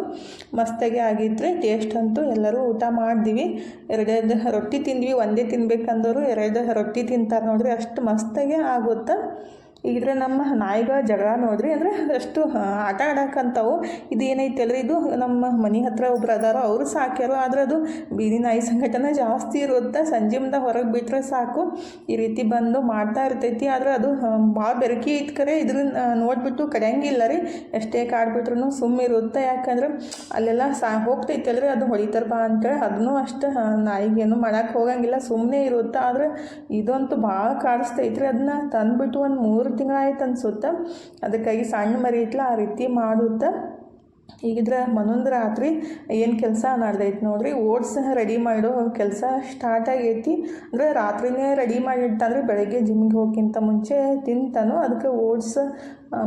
ಮಸ್ತಾಗಿ ಆಗಿತ್ತು ರೀ. ಟೇಸ್ಟ್ ಅಂತೂ ಎಲ್ಲರೂ ಊಟ ಮಾಡಿದ್ವಿ. ಎರಡೆರಡು ರೊಟ್ಟಿ ತಿಂದ್ವಿ. ಒಂದೇ ತಿನ್ಬೇಕಂದವರು ಎರಡು ರೊಟ್ಟಿ ತಿಂತಾರೆ ನೋಡಿರಿ. ಅಷ್ಟು ಮಸ್ತಾಗೆ ಆಗುತ್ತೆ. ಈಗಿದ್ರೆ ನಮ್ಮ ನಾಯಿಗಳ ಜಗಳ ನೋಡ್ರಿ ಅಂದರೆ ಅಷ್ಟು ಆಟ ಆಡಕ್ಕಂಥವು ಇದು ಏನೈತಲ್ರಿ ಇದು ನಮ್ಮ ಮನೆ ಹತ್ರ ಒಬ್ರು ಅದಾರ ಅವರು ಸಾಕ್ಯಾರೋ, ಆದ್ರೆ ಅದು ಬೀದಿ ನಾಯಿ ಸಂಘಟನೆ ಜಾಸ್ತಿ ಇರುತ್ತೆ. ಸಂಜೆಮ್ದ ಮುಂದೆ ಹೊರಗೆ ಬಿಟ್ಟರೆ ಸಾಕು. ಈ ರೀತಿ ಬಂದು ಮಾಡ್ತಾ ಇರ್ತೈತಿ. ಆದ್ರೆ ಅದು ಭಾಳ ಬೆರಕಿ ಐತ್ ಕರೆ. ಇದ್ರನ್ನ ನೋಡಿಬಿಟ್ಟು ಕಡಿಯಂಗಿಲ್ಲ ರೀ. ಎಷ್ಟೇ ಕಾಡ್ಬಿಟ್ರು ಸುಮ್ಮಿರುತ್ತೆ ಯಾಕಂದ್ರೆ ಅಲ್ಲೆಲ್ಲ ಸಾ ಹೋಗ್ತೈತಲ್ರಿ ಅದು ಹೊಡಿತಾರ ಬಾ ಅಂತೇಳಿ ಅದನ್ನು ಅಷ್ಟು ನಾಯಿಗೇನು ಮಾಡಕ್ಕೆ ಹೋಗಂಗಿಲ್ಲ. ಸುಮ್ಮನೆ ಇರುತ್ತೆ. ಆದ್ರೆ ಇದಂತೂ ಭಾಳ ಕಾಡಿಸ್ತೈತ್ರಿ. ಅದನ್ನ ತಂದ್ಬಿಟ್ಟು ಒಂದು ಮೂರು ತಿಂಗಳಾಯ್ತು ಅನ್ಸುತ್ತೆ. ಅದಕ್ಕಾಗಿ ಸಣ್ಣ ಮರಿ ಇಟ್ಲ ಆ ರೀತಿ ಮಾಡುತ್ತೆ. ಈಗಿದ್ರೆ ಮನೊಂದು ರಾತ್ರಿ ಏನು ಕೆಲಸ ನಡ್ದೈತೆ ನೋಡ್ರಿ, ಓಟ್ಸ್ ರೆಡಿ ಮಾಡೋ ಕೆಲಸ ಸ್ಟಾರ್ಟ್ ಆಗೈತಿ. ಅಂದರೆ ರಾತ್ರಿನೇ ರೆಡಿ ಮಾಡಿಟ್ಟಂದ್ರೆ ಬೆಳಗ್ಗೆ ಜಿಮ್ಗೆ ಹೋಗೋಕ್ಕಿಂತ ಮುಂಚೆ ತಿಂತಾನೋ. ಅದಕ್ಕೆ ಓಟ್ಸ್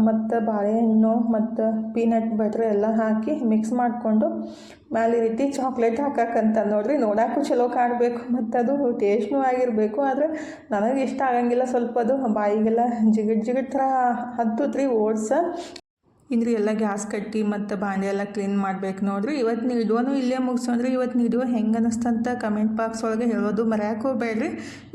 ಮತ್ತು ಬಾಳೆಹಣ್ಣು, ಮತ್ತು ಪೀನಟ್ ಬಟ್ರ್ ಎಲ್ಲ ಹಾಕಿ ಮಿಕ್ಸ್ ಮಾಡಿಕೊಂಡು ಮ್ಯಾಲೆ ರೀತಿ ಚಾಕ್ಲೇಟ್ ಹಾಕಕ್ಕಂತ ನೋಡಿರಿ ನೋಡೋಕ್ಕೂ ಚಲೋ ಕಾಣಬೇಕು. ಮತ್ತು ಅದು ಟೇಸ್ಟ್ನೂ ಆಗಿರಬೇಕು. ಆದರೆ ನನಗೆ ಇಷ್ಟ ಆಗಂಗಿಲ್ಲ ಸ್ವಲ್ಪ ಅದು. ಬಾಯಿಗೆಲ್ಲ ಜಿಗಿಟ್ ಜಿಗಿಟ್ ಥರ ಹತ್ತುತ್ರಿ ಓಟ್ಸ್ ಇಂದ್ರಿ ಎಲ್ಲ ಗ್ಯಾಸ್ ಕಟ್ಟಿ ಮತ್ತು ಬಾಂಡೆ ಎಲ್ಲ ಕ್ಲೀನ್ ಮಾಡ್ಬೇಕು ನೋಡ್ರಿ. ಇವತ್ತು ನೀಡುವನು ಇಲ್ಲೇ ಮುಗಿಸೋಣ್ರಿ ಇವತ್ತು ನೀಡುವ ಹೆಂಗೆ ಅನ್ನಿಸ್ತಂತ ಕಮೆಂಟ್ ಬಾಕ್ಸ್ ಒಳಗೆ ಹೇಳೋದು ಮರ್ಯಾಕೆ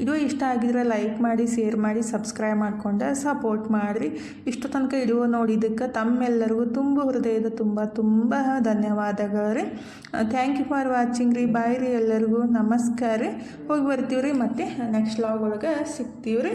ಇದು ಇಷ್ಟ ಆಗಿದ್ರೆ ಲೈಕ್ ಮಾಡಿ ಶೇರ್ ಮಾಡಿ ಸಬ್ಸ್ಕ್ರೈಬ್ ಮಾಡ್ಕೊಂಡು ಸಪೋರ್ಟ್ ಮಾಡಿರಿ. ಇಷ್ಟು ತನಕ ನೋಡಿ ನೋಡಿದ್ದಕ್ಕೆ ತಮ್ಮೆಲ್ಲರಿಗೂ ತುಂಬ ಹೃದಯದ ತುಂಬ ತುಂಬ ಧನ್ಯವಾದಗಳು ರೀ ಥ್ಯಾಂಕ್ ಯು ಫಾರ್ ವಾಚಿಂಗ್ ರೀ. ಬಾಯ್ ರೀ ಎಲ್ಲರಿಗೂ. ನಮಸ್ಕಾರ ರೀ. ಹೋಗಿ ಬರ್ತೀವಿ ರೀ ಮತ್ತೆ ನೆಕ್ಸ್ಟ್ ಲಾಗ್ ಒಳಗೆ ರೀ